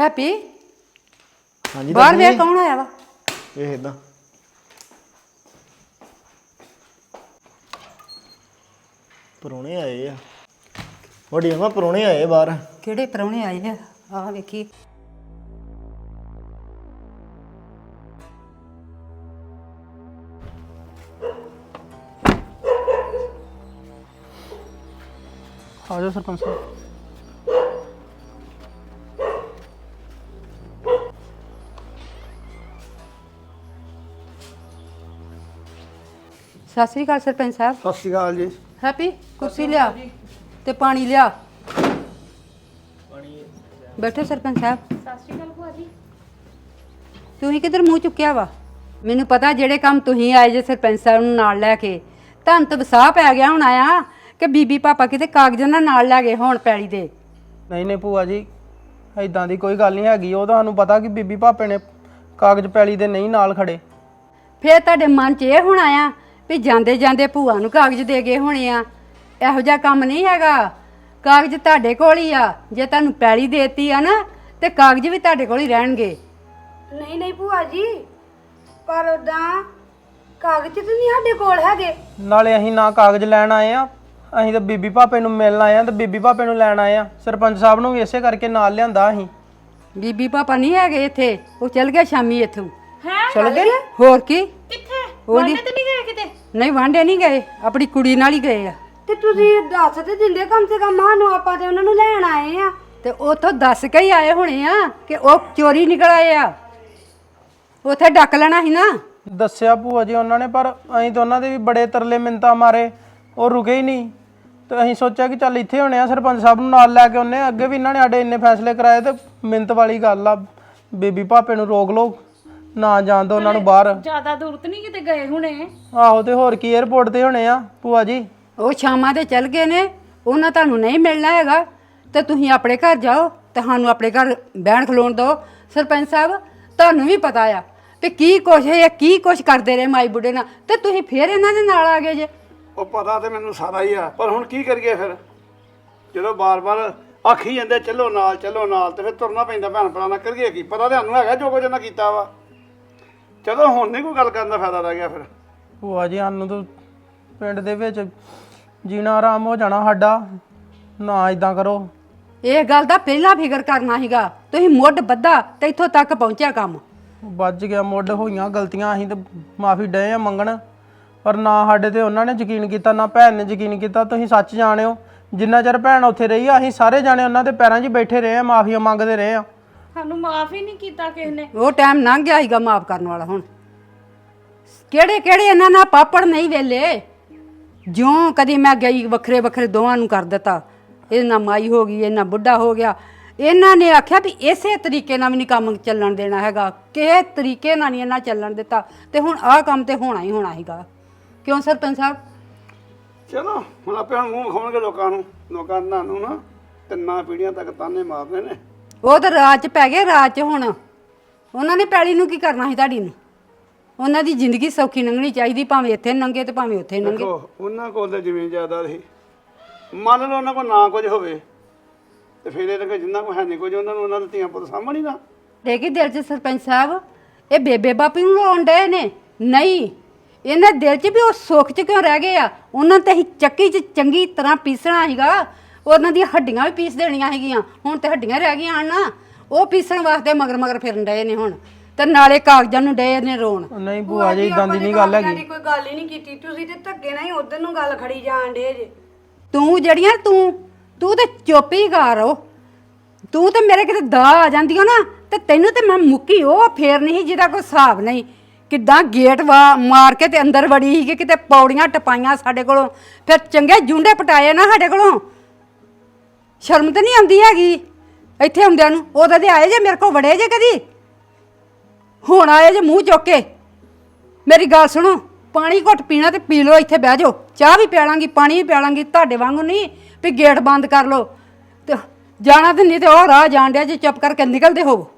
ਹੈਪੀ? ਹਾਂਜੀ ਬਾਹਰ ਵੇਖ ਕੌਣ ਆਇਆ ਵਾ? ਇਹ ਇਦਾਂ ਪਰੋਣੇ ਆਏ ਆ। ਵੱਡੀ ਅੰਮਾ ਪਰੋਣੇ ਆਏ ਬਾਹਰ। ਕਿਹੜੇ ਪ੍ਰਾਹੁਣੇ ਆਏ ਆ? ਆਹ ਵੇਖੀ। ਆ ਜਾਓ ਸਰਪੰਚ ਸਾਹਿਬ। ਸਤਿ ਸ੍ਰੀ ਅਕਾਲ ਸਰਪੰਚ ਸਾਹਿਬ। ਸਤਿ ਸ਼੍ਰੀ ਅਕਾਲ ਜੀ। ਹੈਪੀ ਕੁਰਸੀ ਲਿਆ ਤੇ ਪਾਣੀ ਲਿਆ। ਬੈਠੋ ਸਰਪੰਚ ਸਾਹਿਬ। ਸਤਿ ਸ਼੍ਰੀ ਅਕਾਲ ਭੂਆ ਜੀ। ਤੁਸੀਂ ਕਿੱਧਰ ਮੂੰਹ ਚੁੱਕਿਆ ਵਾ? ਮੈਨੂੰ ਪਤਾ ਜਿਹੜੇ ਕੰਮ ਤੁਸੀਂ ਆਏ ਜੇ ਸਰਪੰਚ ਸਾਹਿਬ ਨੂੰ ਨਾਲ ਲੈ ਕੇ। ਤੁਹਾਨੂੰ ਤਾਂ ਵਸਾਹ ਪੈ ਗਿਆ ਹੁਣ ਆਇਆ ਕਿ ਬੀਬੀ ਪਾਪਾ ਕਿਤੇ ਕਾਗਜ਼ਾਂ ਨਾਲ ਨਾਲ ਲੈ ਗਏ ਹੋਣ ਪੈਲੀ ਦੇ। ਨਹੀਂ ਨਹੀਂ ਭੂਆ ਜੀ ਐਦਾਂ ਦੀ ਕੋਈ ਗੱਲ ਨਹੀਂ ਹੈਗੀ। ਉਹ ਤੁਹਾਨੂੰ ਪਤਾ ਕਿ ਬੀਬੀ ਭਾਪੇ ਨੇ ਕਾਗਜ਼ ਪੈਲੀ ਦੇ ਨਹੀਂ ਨਾਲ ਖੜੇ। ਫੇਰ ਤੁਹਾਡੇ ਮਨ 'ਚ ਇਹ ਹੁਣ ਆਇਆ ਵੀ ਜਾਂਦੇ ਜਾਂਦੇ ਭੂਆ ਨੂੰ ਕਾਗਜ਼ ਦੇ ਗਏ ਹੋਣੇ ਆ। ਇਹੋ ਜਿਹਾ ਕੰਮ ਨਹੀਂ ਹੈਗਾ। ਕਾਗਜ਼ ਤੁਹਾਡੇ ਕੋਲ ਹੀ ਆ। ਜੇ ਤੁਹਾਨੂੰ ਪੈਲੀ ਦੇਤੀ ਆ ਨਾ ਤੇ ਕਾਗਜ਼ ਵੀ ਤੁਹਾਡੇ ਕੋਲ ਹੀ ਰਹਿਣਗੇ। ਨਹੀਂ ਨਹੀਂ ਭੂਆ ਜੀ ਪਰ ਉਦਾਂ ਕਾਗਜ਼ ਤੇ ਨਹੀਂ ਸਾਡੇ ਕੋਲ ਹੈਗੇ। ਨਾਲੇ ਅਸੀਂ ਨਾ ਕਾਗਜ਼ ਲੈਣ ਆਏ ਆ। ਅਸੀਂ ਤਾਂ ਬੀਬੀ ਭਾਪੇ ਨੂੰ ਮਿਲਣ ਆਏ ਆ ਤੇ ਬੀਬੀ ਭਾਪੇ ਨੂੰ ਲੈਣ ਆਏ ਆ। ਸਰਪੰਚ ਸਾਹਿਬ ਨੂੰ ਵੀ ਇਸੇ ਕਰਕੇ ਨਾਲ ਲਿਆਂਦਾ ਅਸੀਂ। ਬੀਬੀ ਪਾਪਾ ਨਹੀਂ ਹੈਗੇ ਇੱਥੇ। ਉਹ ਚਲ ਗਏ ਸ਼ਾਮੀ ਇੱਥੋਂ। ਹੈ? ਚਲ ਗਏ? ਹੋਰ ਕੀ? ਕਿੱਥੇ ਉਹਦੀ- ਵਾਂਡੇ ਤੇ ਨਹੀਂ ਗਏ ਕਿਤੇ? ਨਹੀਂ ਵਾਂਡੇ ਨਹੀਂ ਗਏ ਆਪਣੀ ਕੁੜੀ ਨਾਲ ਹੀ ਗਏ ਆ। ਤੇ ਤੁਸੀਂ ਦੱਸ ਤੇ ਦਿੰਦੇ ਕਮ ਸੇ ਕਮ ਸਾਨੂੰ ਆਪਾਂ ਤੇ ਉਹਨਾਂ ਨੂੰ ਲੈਣ ਆਏ ਆ। ਤੇ ਉਥੋਂ ਦੱਸ ਕੇ ਹੀ ਆਏ ਹੋਣੇ ਆ ਕਿ ਉਹ ਚੋਰੀ ਨਿਕਲ ਆਏ ਆ। ਉਥੇ ਡੱਕ ਲੈਣਾ ਸੀ ਨਾ। ਦੱਸਿਆ ਭੂਆ ਜੀ ਉਹਨਾਂ ਨੇ ਪਰ ਅਸੀਂ ਤਾਂ ਉਹਨਾਂ ਦੇ ਵੀ ਬੜੇ ਤਰਲੇ ਮਿੰਤਾ ਮਾਰੇ ਉਹ ਰੁਕੇ ਹੀ ਨਹੀਂ। ਤੇ ਅਸੀਂ ਸੋਚਿਆ ਕਿ ਚੱਲ ਇੱਥੇ ਹੋਣੇ ਆ ਸਰਪੰਚ ਸਾਹਿਬ ਨੂੰ ਨਾਲ ਲੈ ਕੇ ਆਉਨੇ ਆ। ਅੱਗੇ ਵੀ ਇਹਨਾਂ ਨੇ ਸਾਡੇ ਇੰਨੇ ਫੈਸਲੇ ਕਰਾਏ ਤੇ ਮਿੰਤ ਵਾਲੀ ਗੱਲ ਆ। ਬੀਬੀ ਭਾਪੇ ਨੂੰ ਰੋਕ ਲਓ। ਨਾ ਜਾਣ ਦਿਓ ਉਹਨਾਂ ਨੂੰ ਬਾਹਰ। ਜ਼ਿਆਦਾ ਦੂਰ ਤੇ ਨਹੀਂ ਕਿਤੇ ਗਏ ਹੁਣੇ। ਆਹੋ ਤੇ ਹੋਰ ਕੀ 에어ਪੋਰਟ ਤੇ ਹੋਣੇ ਆ ਭੂਆ ਜੀ? ਉਹ ਸ਼ਾਮਾਂ ਦੇ ਚਲ ਗਏ ਨੇ ਉਹਨਾਂ ਤੁਹਾਨੂੰ ਨਹੀਂ ਮਿਲਣਾ ਹੈਗਾ। ਤੇ ਤੁਸੀਂ ਆਪਣੇ ਘਰ ਜਾਓ ਤੇ ਸਾਨੂੰ ਆਪਣੇ ਘਰ ਬਹਿਣ ਖਲੋਣ ਦਿਓ। ਸਰਪੰਚ ਸਾਹਿਬ ਤੁਹਾਨੂੰ ਵੀ ਪਤਾ ਆ ਕਿ ਕੀ ਕੁਛ ਹੈ ਕੀ ਕੁਛ ਕਰਦੇ ਰਹੇ ਮਾਈ ਬੁੱਢੇ ਨਾਲ। ਤੇ ਤੁਸੀਂ ਫੇਰ ਇਹਨਾਂ ਦੇ ਨਾਲ ਆ ਗਏ ਜੇ। ਉਹ ਪਤਾ ਤੇ ਮੈਨੂੰ ਸਾਰਾ ਹੀ ਆ ਪਰ ਹੁਣ ਕੀ ਕਰੀਏ ਫਿਰ? ਜਦੋਂ ਬਾਰ-ਬਾਰ ਆਖੀ ਜਾਂਦੇ ਚੱਲੋ ਨਾਲ ਚੱਲੋ ਨਾਲ ਤੇ ਫਿਰ ਤੁਰਨਾ ਪੈਂਦਾ ਭੈਣ ਭਰਾ ਨਾਲ। ਕਰੀਏ ਕੀ? ਪਤਾ ਤੁਹਾਨੂੰ ਹੈਗਾ ਜੋ ਕੁਝ ਇਹਨਾਂ ਕੀਤਾ ਵਾ। ਚਲੋ ਹੁਣ ਨਹੀਂ ਕੋਈ ਗੱਲ ਕਰਨ ਦਾ ਫਾਇਦਾ ਰਹਿ ਗਿਆ ਫਿਰ। ਭੂਆ ਜੀ ਸਾਨੂੰ ਤਾਂ ਪਿੰਡ ਦੇ ਵਿੱਚ ਜੀਣਾ ਆਰਾਮ ਹੋ ਜਾਣਾ ਸਾਡਾ। ਨਾ ਇਦਾਂ ਕਰੋ। ਇਹ ਗੱਲ ਦਾ ਪਹਿਲਾਂ ਫਿਕਰ ਕਰਨਾ ਸੀਗਾ। ਤੁਸੀਂ ਮੁੱਢ ਬੱਧਾ ਤੇ ਇੱਥੋਂ ਤੱਕ ਪਹੁੰਚਿਆ ਕੰਮ। ਵੱਜ ਗਿਆ ਮੁੱਢ ਹੋਈਆਂ ਗਲਤੀਆਂ ਅਸੀਂ ਤੇ ਮਾਫੀ ਡਏ ਆ ਮੰਗਣ। ਪਰ ਨਾ ਸਾਡੇ ਤੇ ਉਹਨਾਂ ਨੇ ਯਕੀਨ ਕੀਤਾ ਨਾ ਭੈਣ ਨੇ ਯਕੀਨ ਕੀਤਾ। ਤੁਸੀਂ ਸੱਚ ਜਾਣਿਓ ਜਿੰਨਾ ਚਿਰ ਭੈਣ ਉੱਥੇ ਰਹੀ ਆ ਅਸੀਂ ਸਾਰੇ ਜਾਣੇ ਉਹਨਾਂ ਦੇ ਪੈਰਾਂ 'ਚ ਹੀ ਬੈਠੇ ਰਹੇ ਆ ਮਾਫੀਆ ਮੰਗਦੇ ਰਹੇ ਆ। ਸਾਨੂੰ ਮਾਫ ਹੀ ਨਹੀਂ ਕੀਤਾ ਕਿਸ ਨੇ। ਉਹ ਟਾਈਮ ਲੰਘ ਗਿਆ ਸੀਗਾ ਮਾਫ ਕਰਨ ਵਾਲਾ ਹੁਣ। ਕਿਹੜੇ ਕਿਹੜੇ ਇਹਨਾਂ ਨਾਲ ਪਾਪੜ ਨਹੀਂ ਵੇਲੇ। ਜਿਉਂ ਕਦੀ ਮੈਂ ਗਈ ਵੱਖਰੇ ਵੱਖਰੇ ਦੋਵਾਂ ਨੂੰ ਕਰ ਦਿੱਤਾ। ਇਹ ਨਾ ਮਾਈ ਹੋ ਗਈ ਇਹ ਨਾ ਬੁੱਢਾ ਹੋ ਗਿਆ। ਇਹਨਾਂ ਨੇ ਆਖਿਆ ਵੀ ਇਸੇ ਤਰੀਕੇ ਨਾਲ ਵੀ ਨਹੀਂ ਕੰਮ ਚੱਲਣ ਦੇਣਾ ਹੈਗਾ। ਕਿਸੇ ਤਰੀਕੇ ਨਾਲ ਨਹੀਂ ਇਹਨਾਂ ਚੱਲਣ ਦਿੱਤਾ। ਤੇ ਹੁਣ ਆਹ ਕੰਮ ਤੇ ਹੋਣਾ ਹੀ ਹੋਣਾ ਹੈਗਾ ਕਿਉਂ ਸਰਪੰਚ ਸਾਹਿਬ? ਚਲੋ ਹੁਣ ਆਪੇ ਹੁਣ ਮੂੰਹ ਵਿਖਾਉਣਗੇ ਲੋਕਾਂ ਨੂੰ। ਲੋਕਾਂ ਨੇ ਨੂੰ ਨਾ। ਤਿੰਨਾਂ ਪੀੜ੍ਹੀਆਂ ਤੱਕ ਤਾਨੇ ਮਾਰਨੇ ਨੇ। ਉਹ ਤਾਂ ਰਾਜ ਚ ਪੈ ਗਏ ਰਾਜ ਚ ਹੁਣ। ਉਹਨਾਂ ਨੇ ਪੈਲੀ ਨੂੰ ਕੀ ਕਰਨਾ ਸੀ ਤੁਹਾਡੀ ਨੂੰ? ਉਹਨਾਂ ਦੀ ਜ਼ਿੰਦਗੀ ਸੌਖੀ ਲੰਘਣੀ ਚਾਹੀਦੀ ਭਾਵੇਂ ਇੱਥੇ ਲੰਘੇ ਤੇ ਭਾਵੇਂ ਉੱਥੇ ਲੰਘੇ। ਦੇਖੋ ਉਹਨਾਂ ਕੋਲ ਤਾਂ ਜ਼ਮੀਨ ਜਾਇਦਾਦ ਸੀ। ਮੰਨ ਲਓ ਉਹਨਾਂ ਕੋਲ ਨਾ ਕੁਝ ਹੋਵੇ ਤੇ ਫਿਰ ਇਹ ਕਿ ਜਿੰਨਾ ਕੋ ਹੈ ਨਹੀਂ ਕੁਝ ਉਹਨਾਂ ਨੂੰ ਉਹਨਾਂ ਦੇ ਧੀਆਂ ਪੁੱਤ ਸਾਹਮਣੇ ਨਾ। ਦੇਖੀ ਦਿਲ ਚ ਸਰਪੰਚ ਸਾਹਿਬ ਇਹ ਬੇਬੇ ਬਾਪੀ ਨੂੰ ਰੋਣ ਡਏ ਨੇ? ਨਹੀਂ। ਇਹਨਾਂ ਦਿਲ ਚ ਵੀ ਉਹ ਸੁੱਖ ਚ ਕਿਉਂ ਰਹਿ ਗਏ ਆ? ਉਹਨਾਂ ਤੇ ਹੀ ਚੱਕੀ ਚ ਚੰਗੀ ਤਰ੍ਹਾਂ ਪੀਸਣਾ ਹੈਗਾ ਉਹਨਾਂ ਦੀਆਂ ਹੱਡੀਆਂ ਵੀ ਪੀਸ ਦੇਣੀਆਂ ਹੈਗੀਆਂ ਹੁਣ ਤੇ ਹੱਡੀਆਂ ਰਹਿ ਗਈਆਂ ਹਨ ਨਾ। ਉਹ ਪੀਸਣ ਵਾਸਤੇ ਮਗਰ ਮਗਰ ਫਿਰਨ ਡਏ ਨੇ ਹੁਣ ਤੇ ਨਾਲੇ ਕਾਗਜ਼ਾਂ ਨੂੰ ਡਏ ਨੇ ਰੋਣ। ਨਹੀਂ ਭੂਆ ਜੀ ਇਦਾਂ ਦੀ ਨਹੀਂ ਗੱਲ ਹੈਗੀ। ਕੋਈ ਗੱਲ ਹੀ ਨਹੀਂ ਕੀਤੀ। ਤੁਸੀਂ ਤੇ ਧੱਕੇ ਨਾਲ ਹੀ ਉਧਰ ਨੂੰ ਗੱਲ ਖੜੀ ਜਾਣ ਡੇ ਜੇ। ਤੂੰ ਜਿਹੜੀਆਂ ਤੂੰ ਤੂੰ ਤੇ ਚੁੱਪ ਹੀ ਕਰ ਰੋ ਤੂੰ ਤੇ ਮੇਰੇ ਕਿਤੇ ਦਾ ਆ ਜਾਂਦੀ ਹੋ ਨਾ ਤੇ ਤੈਨੂੰ ਤੇ ਮੈਂ ਮੁੱਕੀ ਉਹ ਫੇਰ ਨਹੀਂ ਜਿਹਦਾ ਕੋਈ ਹਿਸਾਬ ਨਹੀਂ। ਕਿੱਦਾਂ ਗੇਟ ਵਾ ਮਾਰ ਕੇ ਤੇ ਅੰਦਰ ਵੜੀ ਸੀ ਕਿਤੇ ਪੌੜੀਆਂ ਟਪਾਈਆਂ ਸਾਡੇ ਕੋਲੋਂ। ਫਿਰ ਚੰਗੇ ਜੁੰਡੇ ਪਟਾਏ ਨਾ ਸਾਡੇ ਕੋਲੋਂ। ਸ਼ਰਮ ਤੇ ਨਹੀਂ ਆਉਂਦੀ ਹੈਗੀ? ਇੱਥੇ ਆਉਂਦਿਆਂ ਨੂੰ ਉਹਦੇ ਦੇ ਆਏ ਜੇ ਮੇਰੇ ਕੋਲ ਵੜੇ ਜੇ ਕਦੀ? ਹੁਣ ਆਏ ਜੇ ਮੂੰਹ ਚੁੱਕ ਕੇ। ਮੇਰੀ ਗੱਲ ਸੁਣੋ ਪਾਣੀ ਘੁੱਟ ਪੀਣਾ ਤੇ ਪੀ ਲਓ ਇੱਥੇ ਬਹਿ ਜਾਓ। ਚਾਹ ਵੀ ਪਿਆਲਾਂਗੀ ਪਾਣੀ ਵੀ ਪਿਆਲਾਂਗੀ ਤੁਹਾਡੇ ਵਾਂਗੂ ਨਹੀਂ ਵੀ ਗੇਟ ਬੰਦ ਕਰ ਲਓ। ਤੇ ਜਾਣਾ ਤੇ ਨਹੀਂ ਤੇ ਉਹ ਰਾਹ ਜਾਣ ਡਿਆ ਜੇ ਚੁੱਪ ਕਰਕੇ ਨਿਕਲਦੇ ਹੋਵੋ।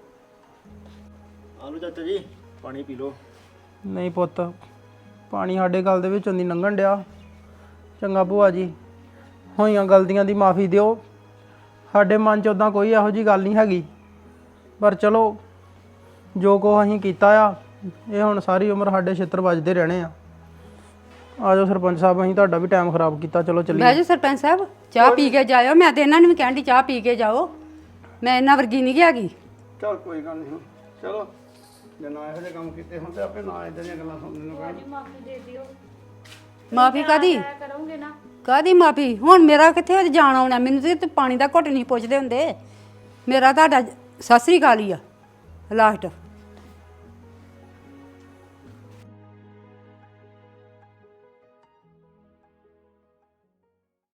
ਆਲੂ ਚਾਚਾ ਜੀ ਪਾਣੀ ਪੀ ਲਓ। ਨਹੀਂ ਪੁੱਤ ਪਾਣੀ ਸਾਡੇ ਗੱਲ ਦੇ ਵਿੱਚ ਦੀ ਲੰਘਣ ਡਿਆ। ਚੰਗਾ ਭੂਆ ਜੀ ਹੋਈਆਂ ਗਲਤੀਆਂ ਦੀ ਮਾਫੀ ਦਿਓ। ਸਾਡੇ ਮਨ 'ਚ ਉਦਾਂ ਕੋਈ ਇਹੋ ਜੀ ਗੱਲ ਨਹੀਂ ਹੈਗੀ। ਪਰ ਚਲੋ ਜੋ ਕੋ ਅਸੀਂ ਕੀਤਾ ਆ ਇਹ ਹੁਣ ਸਾਰੀ ਉਮਰ ਸਾਡੇ ਛਿੱਤਰ ਵੱਜਦੇ ਰਹਿਣੇ ਆ। ਆਜੋ ਸਰਪੰਚ ਸਾਹਿਬ ਅਸੀਂ ਤੁਹਾਡਾ ਵੀ ਟਾਈਮ ਖਰਾਬ ਕੀਤਾ ਚਲੋ ਚੱਲੀਏ। ਬਹਿ ਜਾਓ ਸਰਪੰਚ ਸਾਹਿਬ ਚਾਹ ਪੀ ਕੇ ਜਾਇਓ। ਮੈਂ ਤੇ ਇਹਨਾਂ ਨੂੰ ਵੀ ਕਹਿਣ ਦੀ ਚਾਹ ਪੀ ਕੇ ਜਾਓ। ਮੈਂ ਇਹਨਾਂ ਵਰਗੀ ਨਹੀਂ ਹੈਗੀ। ਚਲ ਕੋਈ ਗੱਲ ਨਹੀਂ। ਚਲੋ ਜੇ ਨਾ ਇਹੋ ਜਿਹੇ ਕੰਮ ਕੀਤੇ ਹੁਣ ਤੇ ਆਪੇ ਨਾ ਇਦਾਂ ਦੀਆਂ ਗੱਲਾਂ ਸੁਣਨ ਨੂੰ ਪੈਣ। ਮਾਫੀ ਕਾਦੀ ਕਰੋਗੇ ਨਾ। ਕਾਦੀ ਮਾਫੀ? ਹੁਣ ਮੇਰਾ ਕਿੱਥੇ ਅੱਜ ਜਾਣ ਆਉਣਾ? ਮੈਨੂੰ ਤੇ ਪਾਣੀ ਦਾ ਘੁੱਟ ਨਹੀਂ ਪੁੱਛਦੇ ਹੁੰਦੇ। ਮੇਰਾ ਤੁਹਾਡਾ ਸਤਿ ਸ੍ਰੀ ਅਕਾਲ ਹੀ ਆ। ਲਾਸਟ